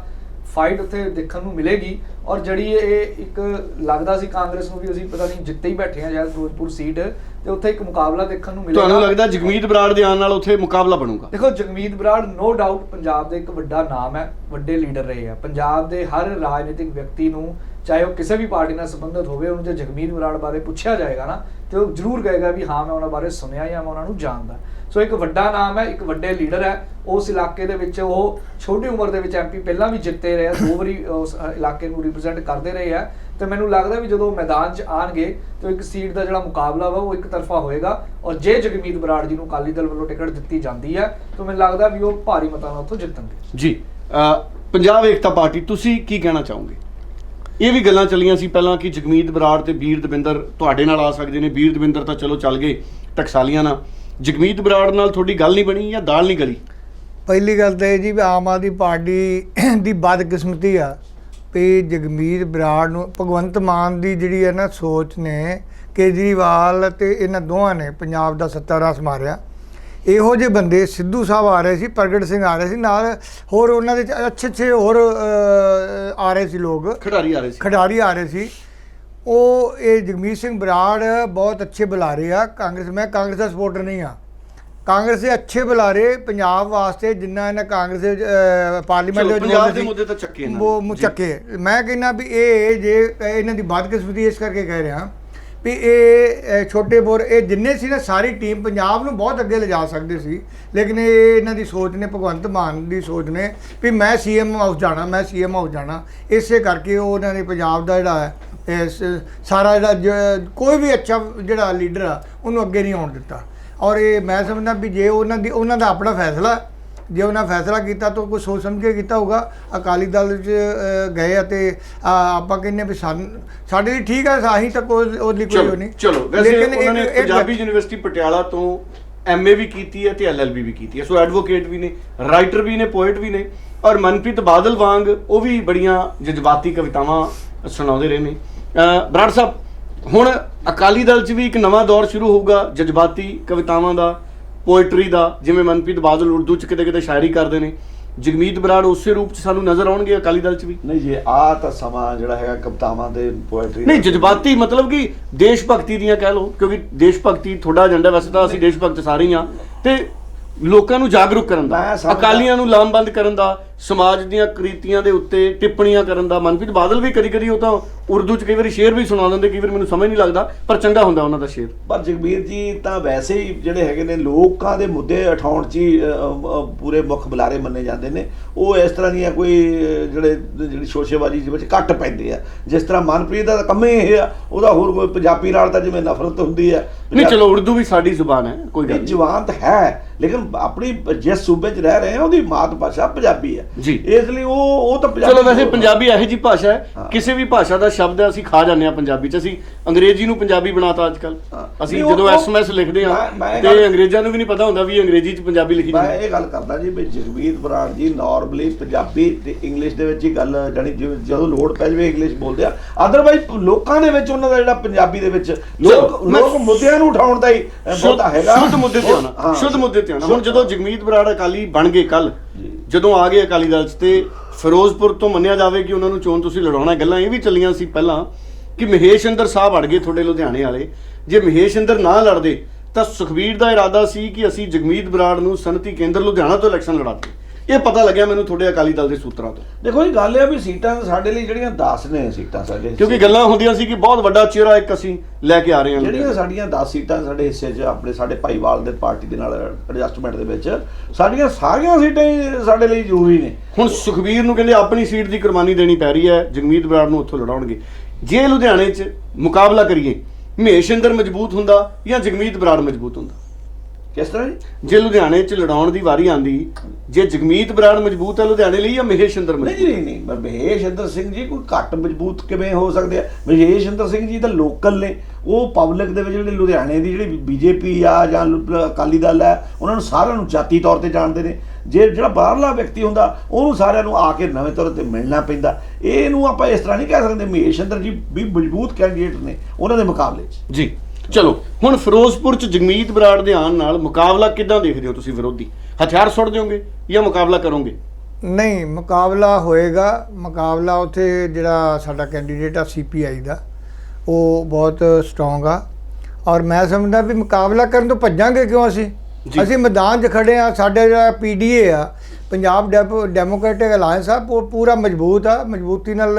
ਫਾਈਟ ਉੱਥੇ ਦੇਖਣ ਨੂੰ ਮਿਲੇਗੀ। ਔਰ ਜਿਹੜੀ ਇਹ ਇੱਕ ਲੱਗਦਾ ਸੀ ਕਾਂਗਰਸ ਨੂੰ ਵੀ ਅਸੀਂ ਪਤਾ ਨਹੀਂ ਜਿੱਤੇ ਹੀ ਬੈਠੇ ਆ ਸ਼ਾਇਦ ਫਿਰੋਜ਼ਪੁਰ ਸੀਟ ਤੇ ਉੱਥੇ ਇੱਕ ਮੁਕਾਬਲਾ ਦੇਖਣ ਨੂੰ ਮਿਲੇਗਾ। ਤੁਹਾਨੂੰ ਲੱਗਦਾ ਜਗਮੀਤ ਬਰਾੜ ਦੇ ਆਉਣ ਨਾਲ ਉੱਥੇ ਮੁਕਾਬਲਾ ਬਣੂਗਾ? ਦੇਖੋ ਜਗਮੀਤ ਬਰਾੜ ਨੋ ਡਾਊਟ ਪੰਜਾਬ ਦੇ ਇੱਕ ਵੱਡਾ ਨਾਮ ਹੈ ਵੱਡੇ ਲੀਡਰ ਰਹੇ ਆ। ਪੰਜਾਬ ਦੇ ਹਰ ਰਾਜਨੀਤਿਕ ਵਿਅਕਤੀ ਨੂੰ ਚਾਹੇ ਉਹ ਕਿਸੇ ਵੀ ਪਾਰਟੀ ਨਾਲ ਸੰਬੰਧਿਤ ਹੋਵੇ ਉਹਨੂੰ ਜੇ ਜਗਮੀਤ ਬਰਾੜ ਬਾਰੇ ਪੁੱਛਿਆ ਜਾਏਗਾ ਨਾ ਤੇ ਉਹ ਜ਼ਰੂਰ ਕਹੇਗਾ ਵੀ ਹਾਂ ਮੈਂ ਉਹਨਾਂ ਬਾਰੇ ਸੁਣਿਆ ਜਾਂ ਮੈਂ ਉਹਨਾਂ ਨੂੰ ਜਾਣਦਾ। ਸੋ ਇੱਕ ਵੱਡਾ ਨਾਮ ਹੈ, ਇੱਕ ਵੱਡੇ ਲੀਡਰ ਹੈ। ਉਸ ਇਲਾਕੇ ਦੇ ਵਿੱਚ ਉਹ ਛੋਟੀ ਉਮਰ ਦੇ ਵਿੱਚ ਐਮਪੀ ਪਹਿਲਾਂ ਵੀ ਜਿੱਤੇ ਰਹੇ ਆ, ਦੋ ਵਾਰੀ ਉਸ ਇਲਾਕੇ ਨੂੰ ਰਿਪਰੈਜ਼ੈਂਟ ਕਰਦੇ ਰਹੇ ਆ। ਤੇ ਮੈਨੂੰ ਲੱਗਦਾ ਵੀ ਜਦੋਂ ਮੈਦਾਨ 'ਚ ਆਣਗੇ ਤਾਂ ਇੱਕ ਸੀਟ ਦਾ ਜਿਹੜਾ ਮੁਕਾਬਲਾ ਵਾ, ਉਹ ਇੱਕ ਤਰਫਾ ਹੋਏਗਾ। ਔਰ ਜੇ ਜਗਮੀਤ ਬਰਾੜ ਜੀ ਨੂੰ ਅਕਾਲੀ ਦਲ ਵੱਲੋਂ ਟਿਕਟ ਦਿੱਤੀ ਜਾਂਦੀ ਹੈ, ਤਾਂ ਮੈਨੂੰ ਲੱਗਦਾ ਵੀ ਉਹ ਭਾਰੀ ਮਤਾਂ ਨਾਲ ਉੱਥੋਂ ਜਿੱਤਣਗੇ। ਜੀ ਪੰਜਾਬ ਏਕਤਾ ਪਾਰਟੀ, ਤੁਸੀਂ ਕੀ ਕਹਿਣਾ ਚਾਹੋਗੇ? ਇਹ ਵੀ ਗੱਲਾਂ ਚੱਲੀਆਂ ਸੀ ਪਹਿਲਾਂ ਕਿ ਜਗਮੀਤ ਬਰਾੜ ਤੇ ਵੀਰ ਦਵਿੰਦਰ ਤੁਹਾਡੇ ਨਾਲ ਆ ਸਕਦੇ ਨੇ। ਵੀਰ ਦਵਿੰਦਰ ਤਾਂ ਚਲੋ ਚੱਲ ਗਏ ਟਕਸਾਲੀਆਂ ਨਾਲ। ਜਗਮੀਤ ਬਰਾੜ ਨਾਲ ਤੁਹਾਡੀ ਗੱਲ ਨਹੀਂ ਬਣੀ ਜਾਂ ਦਾਲ ਨਹੀਂ ਗਲੀ ਪਹਿਲੀ ਗੱਲ ਤਾਂ ਇਹ ਜੀ ਵੀ ਆਮ ਆਦਮੀ ਪਾਰਟੀ ਦੀ ਬਦਕਿਸਮਤੀ ਆ ਵੀ ਜਗਮੀਤ ਬਰਾੜ ਨੂੰ ਭਗਵੰਤ ਮਾਨ ਦੀ ਜਿਹੜੀ ਹੈ ਨਾ ਸੋਚ ਨੇ ਕੇਜਰੀਵਾਲ ਤੇ ਇਹਨਾਂ ਦੋਹਾਂ ਨੇ ਪੰਜਾਬ ਦਾ ਸੱਤਾ ਰਸ ਮਾਰਿਆ। ਇਹੋ ਜਿਹੇ ਬੰਦੇ ਸਿੱਧੂ ਸਾਹਿਬ ਆ ਰਹੇ ਸੀ ਪ੍ਰਗਟ ਸਿੰਘ ਆ ਰਹੇ ਸੀ ਨਾਲ ਹੋਰ ਉਹਨਾਂ ਦੇ ਅੱਛੇ ਅੱਛੇ ਹੋਰ ਆ ਰਹੇ ਸੀ ਲੋਕ। ਖਿਡਾਰੀ ਆ ਰਹੇ ਸੀ। ਖਿਡਾਰੀ ਆ ਰਹੇ ਸੀ। ਉਹ ਇਹ ਜਗਮੀਤ ਸਿੰਘ ਬਰਾੜ ਬਹੁਤ ਅੱਛੇ ਬੁਲਾਰੇ ਆ ਕਾਂਗਰਸ ਮੈਂ ਕਾਂਗਰਸ ਦਾ ਸਪੋਰਟਰ ਨਹੀਂ ਆ ਕਾਂਗਰਸ ਦੇ ਅੱਛੇ ਬੁਲਾਰੇ ਪੰਜਾਬ ਵਾਸਤੇ ਜਿੰਨਾ ਇਹਨਾਂ ਕਾਂਗਰਸ ਦੇ ਪਾਰਲੀਮੈਂਟ ਦੇ ਪੰਜਾਬ ਮੁੱਦੇ ਤਾਂ ਚੱਕੇ ਨੇ। ਉਹ। ਚੱਕੇ ਮੈਂ ਕਹਿੰਦਾ ਵੀ ਇਹ ਜੇ ਇਹਨਾਂ ਦੀ ਬਦਕਿਸਮਤੀ ਇਸ ਕਰਕੇ ਕਹਿ ਰਿਹਾ ਵੀ ਇਹ ਛੋਟੇ ਬੋਰ, ਇਹ ਜਿੰਨੇ ਸੀ ਨਾ ਸਾਰੀ ਟੀਮ ਪੰਜਾਬ ਨੂੰ ਬਹੁਤ ਅੱਗੇ ਲਿਜਾ ਸਕਦੇ ਸੀ। ਲੇਕਿਨ ਇਹ ਇਹਨਾਂ ਦੀ ਸੋਚ ਨੇ, ਭਗਵੰਤ ਮਾਨ ਦੀ ਸੋਚ ਨੇ ਵੀ ਮੈਂ ਸੀਐਮ ਹਾਊਸ ਜਾਣਾ, ਮੈਂ ਸੀਐਮ ਹਾਊਸ ਜਾਣਾ। ਇਸੇ ਕਰਕੇ ਉਹ ਉਹਨਾਂ ਨੇ ਪੰਜਾਬ ਦਾ ਜਿਹੜਾ ਹੈ, ਇਸ ਸਾਰਾ ਜਿਹੜਾ ਜ- ਕੋਈ ਵੀ ਅੱਛਾ ਜਿਹੜਾ ਲੀਡਰ ਆ, ਉਹਨੂੰ ਅੱਗੇ ਨਹੀਂ ਆਉਣ ਦਿੱਤਾ। ਔਰ ਇਹ ਮੈਂ ਸਮਝਦਾ ਵੀ ਜੇ ਉਹਨਾਂ ਦੀ, ਉਹਨਾਂ ਦਾ ਆਪਣਾ ਫੈਸਲਾ ਜੇ ਉਹਨਾਂ ਫੈਸਲਾ ਕੀਤਾ ਤਾਂ ਕੋਈ ਸੋਚ ਸਮਝ ਕੇ ਕੀਤਾ ਹੋਊਗਾ। ਅਕਾਲੀ ਦਲ 'ਚ ਗਏ ਅਤੇ ਆਪਾਂ ਕਹਿੰਦੇ ਵੀ ਸਾਡੇ ਲਈ ਠੀਕ ਹੈ ਅਸੀਂ ਤਾਂ ਕੋਈ ਉਹਦੀ ਕੋਈ ਨਹੀਂ। ਚਲੋ ਵੈਸੇ ਲੇਕਿਨ ਉਹਨਾਂ ਨੇ ਪੰਜਾਬੀ ਯੂਨੀਵਰਸਿਟੀ ਪਟਿਆਲਾ ਤੋਂ ਐਮਏ ਵੀ ਕੀਤੀ ਹੈ ਤੇ ਐਲਐਲਬੀ ਵੀ ਕੀਤੀ ਹੈ। ਸੋ ਐਡਵੋਕੇਟ ਵੀ ਨੇ ਰਾਈਟਰ ਵੀ ਨੇ ਪੋਇਟ ਵੀ ਨੇ ਔਰ ਮਨਪ੍ਰੀਤ ਬਾਦਲ ਵਾਂਗ ਉਹ ਵੀ ਬੜੀਆਂ ਜਜ਼ਬਾਤੀ ਕਵਿਤਾਵਾਂ ਸੁਣਾਉਂਦੇ ਰਹੇ ਨੇ। ਬਰਾੜ ਸਾਹਿਬ ਹੁਣ ਅਕਾਲੀ ਦਲ 'ਚ ਵੀ ਇੱਕ ਨਵਾਂ ਦੌਰ ਸ਼ੁਰੂ ਹੋਊਗਾ ਜਜ਼ਬਾਤੀ ਕਵਿਤਾਵਾਂ ਦਾ। ਪੋਇਟਰੀ ਦਾ ਜਿਵੇਂ ਮਨਪ੍ਰੀਤ ਬਾਦਲ ਉਰਦੂ 'ਚ ਕਿਤੇ ਕਿਤੇ ਸ਼ਾਇਰੀ ਕਰਦੇ ਨੇ। ਜਗਮੀਤ ਬਰਾੜ ਉਸੇ ਰੂਪ 'ਚ ਸਾਨੂੰ ਨਜ਼ਰ ਆਉਣਗੇ ਅਕਾਲੀ ਦਲ 'ਚ ਵੀ। ਨਹੀਂ ਜੀ ਆ ਤਾਂ ਸਮਾਂ ਜਿਹੜਾ ਹੈਗਾ ਕਵਿਤਾਵਾਂ ਦੇ ਪੋਇਟਰੀ ਨਹੀਂ ਜਜ਼ਬਾਤੀ ਮਤਲਬ ਕਿ ਦੇਸ਼ ਭਗਤੀ ਦੀਆਂ ਕਹਿ ਲਓ ਕਿਉਂਕਿ ਦੇਸ਼ ਭਗਤੀ ਤੁਹਾਡਾ ਏਜੰਡਾ ਵੈਸੇ ਤਾਂ ਅਸੀਂ ਦੇਸ਼ ਭਗਤ ਸਾਰੇ ਹੀ ਆ ਤੇ ਲੋਕਾਂ ਨੂੰ ਜਾਗਰੂਕ ਕਰਨ ਦਾ ਅਕਾਲੀਆਂ ਨੂੰ ਲਾਮਬੰਦ ਕਰਨ ਦਾ ਸਮਾਜ ਦੀਆਂ ਕ੍ਰਿਤੀਆਂ ਦੇ ਉੱਤੇ ਟਿੱਪਣੀਆਂ ਕਰਨ ਦਾ ਮਨਪ੍ਰੀਤ ਬਾਦਲ ਵੀ ਕਦੀ ਕਦੀ ਉਹ ਤਾਂ ਉਰਦੂ ਚ ਕਈ ਵਾਰੀ ਸ਼ੇਰ ਵੀ ਸੁਣਾ ਦਿੰਦੇ ਕਈ ਵਾਰ ਮੈਨੂੰ ਸਮਝ ਨਹੀਂ ਲੱਗਦਾ ਪਰ ਚੰਗਾ ਹੁੰਦਾ ਉਹਨਾਂ ਦਾ ਸ਼ੇਰ। ਪਰ ਜਗਬੀਰ ਜੀ ਤਾਂ ਵੈਸੇ ਹੀ ਜਿਹੜੇ ਹੈਗੇ ਨੇ ਲੋਕਾਂ ਦੇ ਮੁੱਦੇ ਉਠਾਉਣ 'ਚ ਹੀ ਅ, ਅ, ਪੂਰੇ ਮੁੱਖ ਬੁਲਾਰੇ ਮੰਨੇ ਜਾਂਦੇ ਨੇ। ਉਹ ਇਸ ਤਰ੍ਹਾਂ ਦੀਆਂ ਕੋਈ ਅ, ਜਿਹੜੇ ਜਿਹੜੀ ਸ਼ੋਸ਼ੇਬਾਜ਼ੀ ਦੇ ਵਿੱਚ ਘੱਟ ਪੈਂਦੇ ਆ। ਜਿਸ ਤਰ੍ਹਾਂ ਮਨਪ੍ਰੀਤ ਦਾ ਤਾਂ ਕੰਮ ਹੀ ਇਹ ਆ ਉਹਦਾ ਹੋਰ ਕੋਈ ਪੰਜਾਬੀ ਨਾਲ ਤਾਂ ਜਿਵੇਂ ਨਫ਼ਰਤ ਹੁੰਦੀ ਹੈ ਨਹੀਂ ਚਲੋ ਉਰਦੂ ਵੀ ਸਾਡੀ ਜ਼ੁਬਾਨ ਹੈ ਕੋਈ ਗੱਲ ਨਹੀਂ ਨਹੀਂ। ਜਵਾਨ ਤਾਂ ਹੈ ਲੇਕਿਨ ਆਪਣੀ ਜਿਸ ਸੂਬੇ 'ਚ ਰਹਿ ਰਹੇ ਆ ਉਹਦੀ ਮਾਤ ਭਾਸ਼ਾ ਪੰਜਾਬੀ ਹੈ। ਜੀ। ਇਸ ਲਈ ਉਹ ਉਹ ਤਾਂ ਪੰਜਾਬੀ ਚਲੋ ਵੈਸੇ ਪੰਜਾਬੀ ਇਹੋ ਜੀ ਭਾਸ਼ਾ ਹੈ। ਹਾਂ। ਕਿਸੇ ਵੀ ਭਾਸ਼ਾ ਦਾ ਸ਼ਬਦ ਹੈ, ਅਸੀਂ ਖਾ ਜਾਂਦੇ ਆ ਪੰਜਾਬੀ ਚ। ਅਸੀਂ ਅੰਗਰੇਜ਼ੀ ਨੂੰ ਪੰਜਾਬੀ ਬਣਾਤਾ ਅੱਜ ਕੱਲ ਹਾਂ। ਅਸੀਂ ਜਦੋਂ ਐਸਐਮਐਸ ਲਿਖਦੇ ਆ ਤੇ ਅੰਗਰੇਜ਼ਾਂ ਨੂੰ ਵੀ ਨਹੀਂ ਪਤਾ ਹੁੰਦਾ ਵੀ ਅੰਗਰੇਜ਼ੀ ਚ ਪੰਜਾਬੀ ਲਿਖੀ ਮੈਂ ਜਾਂਦੀ ਇਹ ਗੱਲ ਕਰਦਾ ਜੀ ਵੀ ਜਗਵੀਰ ਬਰਾੜ ਜੀ ਨਾਰਮਲੀ ਪੰਜਾਬੀ ਤੇ ਇੰਗਲਿਸ਼ ਦੇ ਵਿੱਚ ਹੀ ਗੱਲ ਜਾਨੀ ਜਦੋਂ ਲੋੜ ਪੈ ਜਾਵੇ ਇੰਗਲਿਸ਼ ਬੋਲਦੇ ਆ। ਅਦਰਵਾਈਜ਼ ਲੋਕਾਂ ਦੇ ਵਿੱਚ ਉਹਨਾਂ ਦਾ ਜਿਹੜਾ ਪੰਜਾਬੀ ਦੇ ਵਿੱਚ ਲੋਕ ਲੋਕ ਮੁੱਦਿਆਂ ਨੂੰ ਉਠਾਉਣ ਦਾ ਹੀ ਬਹੁਤਾ ਹੈਗਾ। ਸ਼ੁੱਧ ਮੁੱਦੇ ਤੇ ਆਉਣਾ। ਹਾਂ। ਸ਼ੁੱਧ ਮੁੱਦੇ ਤੇ ਆਉਣਾ। ਹੁਣ ਜਦੋਂ ਜਗਮੀਤ ਬਰਾੜ ਅਕਾਲੀ ਬਣ ਗਏ ਕੱਲ ਜਦੋਂ ਆ ਗਏ ਅਕਾਲੀ ਦਲ 'ਚ ਤੇ ਫਿਰੋਜ਼ਪੁਰ ਤੋਂ ਮੰਨਿਆ ਜਾਵੇ ਕਿ ਉਹਨਾਂ ਨੂੰ ਚੋਣ ਤੁਸੀਂ ਲੜਾਉਣਾ, ਗੱਲਾਂ ਇਹ ਵੀ ਚੱਲੀਆਂ ਸੀ ਪਹਿਲਾਂ ਕਿ ਮਹੇਸ਼ ਇੰਦਰ ਸਾਹਿਬ ਅੜ ਗਏ ਤੁਹਾਡੇ ਲੁਧਿਆਣੇ ਵਾਲੇ। ਜੇ ਮਹੇਸ਼ ਇੰਦਰ ਨਾ ਲੜਦੇ ਤਾਂ ਸੁਖਬੀਰ ਦਾ ਇਰਾਦਾ ਸੀ ਕਿ ਅਸੀਂ ਜਗਮੀਤ ਬਰਾੜ ਨੂੰ ਸਨਅਤੀ ਕੇਂਦਰ ਲੁਧਿਆਣਾ ਤੋਂ ਇਲੈਕਸ਼ਨ ਲੜਾਤੇ। ਇਹ ਪਤਾ ਲੱਗਿਆ ਮੈਨੂੰ ਤੁਹਾਡੇ ਅਕਾਲੀ ਦਲ ਦੇ ਸੂਤਰਾਂ ਤੋਂ। ਦੇਖੋ ਜੀ ਗੱਲ ਇਹ ਆ ਵੀ ਸੀਟਾਂ ਸਾਡੇ ਲਈ ਜਿਹੜੀਆਂ 10 ਨੇ ਸੀਟਾਂ ਸਾਡੇ। ਕਿਉਂਕਿ ਗੱਲਾਂ ਹੁੰਦੀਆਂ ਸੀ ਕਿ ਬਹੁਤ ਵੱਡਾ ਚਿਹਰਾ ਇੱਕ ਅਸੀਂ ਲੈ ਕੇ ਆ ਰਹੇ ਹਾਂ। ਜਿਹੜੀਆਂ ਸਾਡੀਆਂ 10 ਸੀਟਾਂ ਸਾਡੇ ਹਿੱਸੇ 'ਚ ਆਪਣੇ ਸਾਡੇ ਭਾਈਵਾਲ ਦੇ ਪਾਰਟੀ ਦੇ ਨਾਲ ਐਡਜਸਟਮੈਂਟ ਦੇ ਵਿੱਚ ਸਾਡੀਆਂ ਸਾਰੀਆਂ ਸੀਟਾਂ ਹੀ ਸਾਡੇ ਲਈ ਜ਼ਰੂਰੀ ਨੇ। ਹੁਣ ਸੁਖਬੀਰ ਨੂੰ ਕਹਿੰਦੇ ਆਪਣੀ ਸੀਟ ਦੀ ਕੁਰਬਾਨੀ ਦੇਣੀ ਪੈ ਰਹੀ ਹੈ ਜਗਮੀਤ ਬਰਾੜ ਨੂੰ ਉੱਥੋਂ ਲੜਾਉਣਗੇ। ਜੇ ਲੁਧਿਆਣੇ 'ਚ ਮੁਕਾਬਲਾ ਕਰੀਏ ਮਹੇਸ਼ਿੰਦਰ ਮਜ਼ਬੂਤ ਹੁੰਦਾ ਜਾਂ ਜਗਮੀਤ ਬਰਾੜ ਮਜ਼ਬੂਤ ਹੁੰਦਾ? ਕਿਸ ਤਰ੍ਹਾਂ ਜੀ? ਜੇ ਲੁਧਿਆਣੇ 'ਚ ਲੜਾਉਣ ਦੀ ਵਾਰੀ ਆਂਦੀ ਜੇ ਜਗਮੀਤ ਬਰਾੜ ਮਜ਼ਬੂਤ ਹੈ ਲੁਧਿਆਣੇ ਲਈ ਜਾਂ ਮਹੇਸ਼ਿੰਦਰ ਨਹੀਂ ਮਜ਼ਬੂਤ? ਨਹੀਂ ਨਹੀਂ ਪਰ ਮਹੇਸ਼ ਇੰਦਰ ਸਿੰਘ ਜੀ ਕੋਈ ਘੱਟ ਮਜ਼ਬੂਤ ਕਿਵੇਂ ਹੋ ਸਕਦੇ ਆ? ਮਹੇਸ਼ ਇੰਦਰ ਸਿੰਘ ਜੀ ਤਾਂ ਲੋਕਲ ਨੇ। ਉਹ ਪਬਲਿਕ ਦੇ ਵਿੱਚ ਜਿਹੜੇ ਲੁਧਿਆਣੇ ਦੀ ਜਿਹੜੀ ਬੀਜੇਪੀ ਆ ਜਾਂ ਅਕਾਲੀ ਦਲ ਹੈ ਉਹਨਾਂ ਨੂੰ ਸਾਰਿਆਂ ਨੂੰ ਜਾਤੀ ਤੌਰ ਤੇ ਜਾਣਦੇ ਨੇ। ਜੇ ਜਿਹੜਾ ਬਾਹਰਲਾ ਵਿਅਕਤੀ ਹੁੰਦਾ ਉਹਨੂੰ ਸਾਰਿਆਂ ਨੂੰ ਆ ਕੇ ਨਵੇਂ ਤੌਰ ਤੇ ਮਿਲਣਾ ਪੈਂਦਾ। ਇਹਨੂੰ ਆਪਾਂ ਇਸ ਤਰ੍ਹਾਂ ਨਹੀਂ ਕਹਿ ਸਕਦੇ। ਮਹੇਸ਼ ਇੰਦਰ ਜੀ ਵੀ ਮਜ਼ਬੂਤ ਕੈਂਡੀਡੇਟ ਨੇ ਉਹਨਾਂ ਦੇ ਮੁਕਾਬਲੇ 'ਚ। ਜੀ। ਚਲੋ, ਹੁਣ ਫਿਰੋਜ਼ਪੁਰ 'ਚ ਜਗਮੀਤ ਬਰਾੜ ਦੇ ਆਉਣ ਨਾਲ ਮੁਕਾਬਲਾ ਕਿੱਦਾਂ ਦੇਖਦੇ ਹੋ ਤੁਸੀਂ ਵਿਰੋਧੀ? ਹਥਿਆਰ ਸੁੱਟ ਦਿਓਗੇ ਜਾਂ ਮੁਕਾਬਲਾ ਕਰੋਗੇ? ਨਹੀਂ, ਮੁਕਾਬਲਾ ਹੋਏਗਾ। ਮੁਕਾਬਲਾ ਉੱਥੇ ਜਿਹੜਾ ਸਾਡਾ ਕੈਂਡੀਡੇਟ ਆ ਸੀਪੀਆਈ ਦਾ, ਉਹ ਬਹੁਤ ਸਟਰੋਂਗ ਆ। ਔਰ ਮੈਂ ਸਮਝਦਾ ਵੀ ਮੁਕਾਬਲਾ ਕਰਨ ਤੋਂ ਭੱਜਾਂਗੇ ਕਿਉਂ ਅਸੀਂ? ਅਸੀਂ ਮੈਦਾਨ 'ਚ ਖੜੇ ਆ ਸਾਡਾ ਜਿਹੜਾ ਪੀਡੀਏ ਆ ਪੰਜਾਬ ਡੈਮੋਕ੍ਰੈਟਿਕ ਅਲਾਈਅੰਸ ਆ ਉਹ ਪੂਰਾ ਮਜ਼ਬੂਤ ਆ ਮਜ਼ਬੂਤੀ ਨਾਲ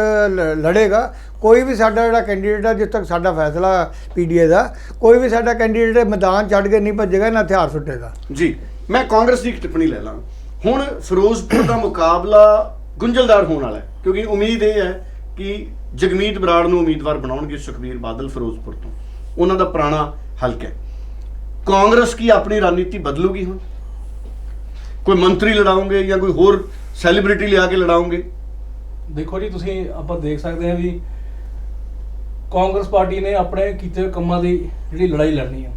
ਲੜੇਗਾ। ਕੋਈ ਵੀ ਸਾਡਾ ਜਿਹੜਾ ਕੈਂਡੀਡੇਟ ਆ ਜਿਸ ਤੱਕ ਸਾਡਾ ਫੈਸਲਾ ਪੀਡੀਏ ਦਾ ਕੋਈ ਵੀ ਸਾਡਾ ਕੈਂਡੀਡੇਟ ਮੈਦਾਨ ਛੱਡ ਕੇ ਨਹੀਂ ਭੱਜੇਗਾ ਨਾ ਹਥਿਆਰ ਸੁੱਟੇਗਾ। ਜੀ ਮੈਂ ਕਾਂਗਰਸ ਦੀ ਇੱਕ ਟਿੱਪਣੀ ਲੈ ਲਾਂ। ਹੁਣ ਫਿਰੋਜ਼ਪੁਰ ਦਾ ਮੁਕਾਬਲਾ ਗੁੰਝਲਦਾਰ ਹੋਣ ਵਾਲਾ ਹੈ ਕਿਉਂਕਿ ਉਮੀਦ ਇਹ ਹੈ ਕਿ ਜਗਮੀਤ ਬਰਾੜ ਨੂੰ ਉਮੀਦਵਾਰ ਬਣਾਉਣਗੇ ਸੁਖਬੀਰ ਬਾਦਲ ਫਿਰੋਜ਼ਪੁਰ ਤੋਂ। ਉਹਨਾਂ ਦਾ ਪੁਰਾਣਾ ਹਲਕਾ ਹੈ। ਕਾਂਗਰਸ ਕੀ ਆਪਣੀ ਰਣਨੀਤੀ ਬਦਲੂਗੀ ਹੁਣ? ਕੋਈ ਮੰਤਰੀ ਲੜਾਉਂਗੇ ਜਾਂ ਕੋਈ ਹੋਰ ਸੈਲੀਬ੍ਰਿਟੀ ਲਿਆ ਕੇ ਲੜਾਉਂਗੇ? ਦੇਖੋ ਜੀ ਤੁਸੀਂ ਆਪਾਂ ਦੇਖ ਸਕਦੇ ਹਾਂ ਵੀ ਕਾਂਗਰਸ ਪਾਰਟੀ ਨੇ ਆਪਣੇ ਕੀਤੇ ਕੰਮਾਂ ਦੀ ਜਿਹੜੀ ਲੜਾਈ ਲੜਨੀ ਆ।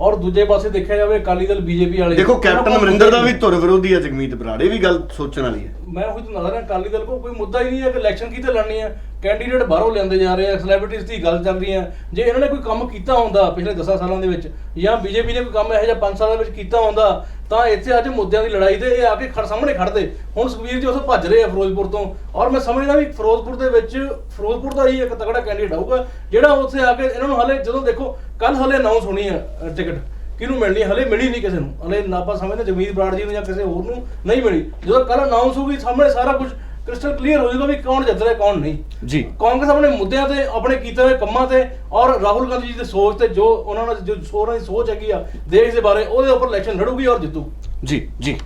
ਔਰ ਦੂਜੇ ਪਾਸੇ ਦੇਖਿਆ ਜਾਵੇ ਅਕਾਲੀ ਦਲ ਬੀਜੇਪੀ ਵਾਲੇ ਦੇਖੋ ਕੈਪਟਨ ਅਮਰਿੰਦਰ ਦਾ ਵੀ ਹੀ ਧੁਰ ਵਿਰੋਧੀ ਹੈ ਜਗਮੀਤ ਬਰਾੜ ਇਹ ਵੀ ਗੱਲ ਸੋਚਣ ਵਾਲੀ ਹੈ। ਮੈਂ ਉਹੀ ਤੁਹਾਨੂੰ ਦੱਸ ਰਿਹਾ, ਅਕਾਲੀ ਦਲ ਕੋਲ ਕੋਈ ਮੁੱਦਾ ਹੀ ਨਹੀਂ ਹੈ ਕਿ ਇਲੈਕਸ਼ਨ ਕਿਤੇ ਲੜਨੀ ਹੈ। ਕੈਂਡੀਡੇਟ ਬਾਹਰੋਂ ਲਿਆਂਦੇ ਜਾ ਰਹੇ ਆ ਸੈਲੀਬ੍ਰਿਟੀਜ਼ ਦੀ ਗੱਲ ਚੱਲ ਰਹੀ ਹੈ। ਜੇ ਇਹਨਾਂ ਨੇ ਕੋਈ ਕੰਮ ਕੀਤਾ ਹੁੰਦਾ ਪਿਛਲੇ 10 ਸਾਲਾਂ ਦੇ ਵਿੱਚ, ਜਾਂ ਬੀਜੇਪੀ ਨੇ ਕੋਈ ਕੰਮ ਇਹੋ ਜਿਹਾ 5 ਸਾਲਾਂ ਦੇ ਵਿੱਚ ਕੀਤਾ ਹੁੰਦਾ, ਤਾਂ ਇੱਥੇ ਅੱਜ ਮੁੱਦਿਆਂ ਦੀ ਲੜਾਈ ਤੇ ਇਹ ਆ ਕੇ ਖੜ ਸਾਹਮਣੇ ਖੜਦੇ। ਹੁਣ ਸੁਖਬੀਰ ਜੀ ਉੱਥੋਂ ਭੱਜ ਰਹੇ ਆ ਫਿਰੋਜ਼ਪੁਰ ਤੋਂ। ਔਰ ਮੈਂ ਸਮਝਦਾ ਵੀ ਫਿਰੋਜ਼ਪੁਰ ਦੇ ਵਿੱਚ, ਫਿਰੋਜ਼ਪੁਰ ਦਾ ਹੀ ਇੱਕ ਤਕੜਾ ਕੈਂਡੀਡੇਟ ਆਊਗਾ, ਜਿਹੜਾ ਉੱਥੇ ਆ ਕੇ ਇਹਨਾਂ ਨੂੰ ਹਲੇ ਜਦੋਂ ਦੇਖੋ ਕੱਲ ਹਲੇ ਅਨਾਉਂਸ ਹੋਣੀ ਹੈ ਟਿਕਟ ਕਿਹਨੂੰ ਮਿਲਣੀ? ਹਲੇ ਮਿਲੀ ਨਹੀਂ ਕਿਸੇ ਨੂੰ। ਹਲੇ ਨਾ ਆਪਾਂ ਸਮਝਦੇ ਜਗਮੀਤ ਬਰਾੜ ਜੀ ਨੂੰ ਜਾਂ ਕਿਸੇ ਹੋਰ ਨੂੰ ਨਹੀਂ ਮਿਲੀ। ਜਦੋਂ ਕੱਲ ਅਨਾਉਂਸ ਹੋਊਗੀ ਸਾਹਮਣੇ ਸਾਰਾ ਕੁਝ ਕ੍ਰਿਸਟਲ ਕਲੀਅਰ ਹੋ ਜਾਊਗਾ ਵੀ ਕੌਣ ਜਿੱਤ ਰਿਹਾ ਕੌਣ ਨਹੀਂ। ਜੀ। ਕਾਂਗਰਸ ਆਪਣੇ ਮੁੱਦਿਆਂ ਤੇ ਆਪਣੇ ਕੀਤੇ ਹੋਏ ਕੰਮਾਂ ਤੇ ਔਰ ਰਾਹੁਲ ਗਾਂਧੀ ਜੀ ਦੀ ਸੋਚ ਤੇ ਜੋ ਉਹਨਾਂ ਨਾਲ ਜੋ ਉਹਨਾਂ ਦੀ ਸੋਚ ਹੈਗੀ ਆ ਦੇਸ਼ ਦੇ ਬਾਰੇ ਉਹਦੇ ਉੱਪਰ ਇਲੈਕਸ਼ਨ ਲੜੂਗੀ ਔਰ ਜਿੱਤੂ। ਜੀ ਜੀ।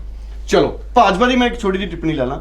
ਚਲੋ ਭਾਜਪਾ ਦੀ ਮੈਂ ਇੱਕ ਛੋਟੀ ਜਿਹੀ ਟਿੱਪਣੀ ਲੈ ਲਾਂ।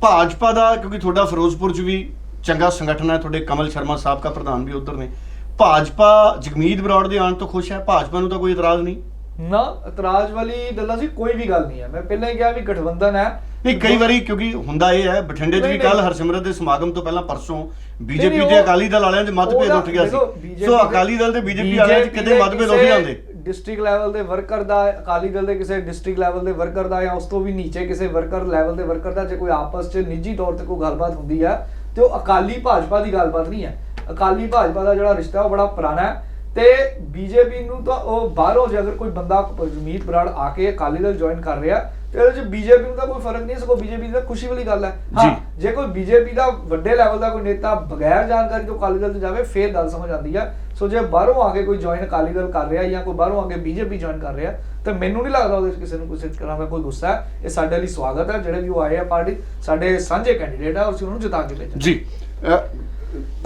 ਭਾਜਪਾ ਦਾ ਕਿਉਂਕਿ ਤੁਹਾਡਾ ਫਿਰੋਜ਼ਪੁਰ 'ਚ ਵੀ ਚੰਗਾ ਸੰਗਠਨ ਹੈ ਤੁਹਾਡੇ ਕਮਲ ਸ਼ਰਮਾ ਸਾਹਿਬ ਦਾ ਪ੍ਰਧਾਨ ਵੀ ਉਧਰ ਨੇ। ਭਾਜਪਾ ਜਗਮੀਤ ਬਰਾੜ ਦੇ ਆਉਣ ਤੋਂ ਖੁਸ਼ ਹੈ? ਭਾਜਪਾ ਨੂੰ ਤਾਂ ਕੋਈ ਇਤਰਾਜ਼ ਨਹੀਂ। ਨਾ ਇਤਰਾਜ਼ ਵਾਲੀ ਗੱਲਾਂ ਸੀ ਕੋਈ ਵੀ ਗੱਲ ਨਹੀਂ ਹੈ। ਮੈਂ ਪਹਿਲਾਂ ਹੀ ਕਿਹਾ ਵੀ ਗਠਬੰਧਨ ਹੈ। ਨਹੀਂ ਕਈ ਵਾਰੀ ਕਿਉਂਕਿ ਹੁੰਦਾ ਇਹ ਹੈ ਬਠਿੰਡੇ 'ਚ ਵੀ ਕੱਲ। ਹਰਸਿਮਰਤ ਦੇ ਸਮਾਗਮ ਤੋਂ ਪਹਿਲਾਂ ਪਰਸੋਂ ਬੀਜੇਪੀ ਤੇ ਅਕਾਲੀ ਦਲ ਵਾਲਿਆਂ 'ਚ ਮਤਭੇਦ ਉੱਠ ਗਿਆ ਸੀ। ਸੋ ਅਕਾਲੀ ਦਲ ਤੇ ਬੀਜੇਪੀ ਵਾਲਿਆਂ 'ਚ ਕਿਤੇ ਮਤਭੇਦ ਉੱਠ ਜਾਂਦੇ। ਡਿਸਟ੍ਰਿਕਟ ਲੈਵਲ ਦੇ ਵਰਕਰ ਦਾ ਅਕਾਲੀ ਦਲ ਦੇ ਕਿਸੇ ਡਿਸਟ੍ਰਿਕਟ ਲੈਵਲ ਦੇ ਵਰਕਰ ਦਾ ਜਾਂ ਉਸ ਤੋਂ ਵੀ ਨੀਚੇ ਕਿਸੇ ਵਰਕਰ ਲੈਵਲ ਦੇ ਵਰਕਰ ਦਾ ਜੇ ਕੋਈ ਆਪਸ 'ਚ ਨਿੱਜੀ ਤੌਰ ਤੇ ਕੋਈ ਗੱਲਬਾਤ ਹੁੰਦੀ ਹੈ ਤੇ ਉਹ ਅਕਾਲੀ ਭਾਜਪਾ ਦੀ ਗੱਲਬਾਤ ਨਹੀਂ ਹੈ। ਅਕਾਲੀ ਭਾਜਪਾ ਦਾ ਜਿਹੜਾ ਰਿਸ਼ਤਾ ਉਹ ਬੜਾ ਪੁਰਾਣਾ ਹੈ ਤੇ ਬੀਜੇਪੀ ਨੂੰ ਤਾਂ ਉਹ ਬਾਹਰੋਂ ਜੇ ਅਗਰ ਕੋਈ ਬੰਦਾ ਜਮੀਤ ਬਰਾੜ ਆ ਕੇ ਅਕਾਲੀ ਦਲ ਜੁਆਇਨ ਕਰ ਰਿਹਾ ਤੇ ਉਹਦੇ ਚ ਬੀਜੇਪੀ ਨੂੰ ਤਾਂ ਕੋਈ ਫ਼ਰਕ ਨਹੀਂ ਸਗੋਂ ਬੀਜੇਪੀ ਦਾ ਖੁਸ਼ੀ ਵਾਲੀ ਗੱਲ ਹੈ। ਹਾਂ ਜੇ ਕੋਈ ਬੀਜੇਪੀ ਦਾ ਵੱਡੇ ਲੈਵਲ ਦਾ ਕੋਈ ਨੇਤਾ ਬਗੈਰ ਜਾਣਕਾਰੀ ਤੋਂ ਅਕਾਲੀ ਦਲ ਚ ਜਾਵੇ ਫੇਰ ਗੱਲ ਸਮਝ ਆਉਂਦੀ ਹੈ। ਸੋ ਜੇ ਬਾਹਰੋਂ ਆ ਕੇ ਕੋਈ ਜੁਆਇਨ ਅਕਾਲੀ ਦਲ ਕਰ ਰਿਹਾ ਜਾਂ ਕੋਈ ਬਾਹਰੋਂ ਆ ਕੇ ਬੀਜੇਪੀ ਜੁਆਇਨ ਕਰ ਰਿਹਾ ਤਾਂ ਮੈਨੂੰ ਨਹੀਂ ਲੱਗਦਾ ਉਹਦੇ ਚ ਕਿਸੇ ਨੂੰ ਕਿਸੇ ਤਰ੍ਹਾਂ ਦਾ ਕੋਈ ਗੁੱਸਾ ਹੈ। ਇਹ ਸਾਡੇ ਲਈ ਸਵਾਗਤ ਹੈ। ਜਿਹੜੇ ਵੀ ਉਹ ਆਏ ਆ ਪਾਰਟੀ ਸਾਡੇ ਸਾਂਝੇ ਕੈਂਡੀਡੇਟ ਆ ਅਸੀਂ ਉਹਨਾਂ ਨੂੰ ਜਿਤਾ ਕੇ ਭੇਜਾਂਗੇ। ਜੀ।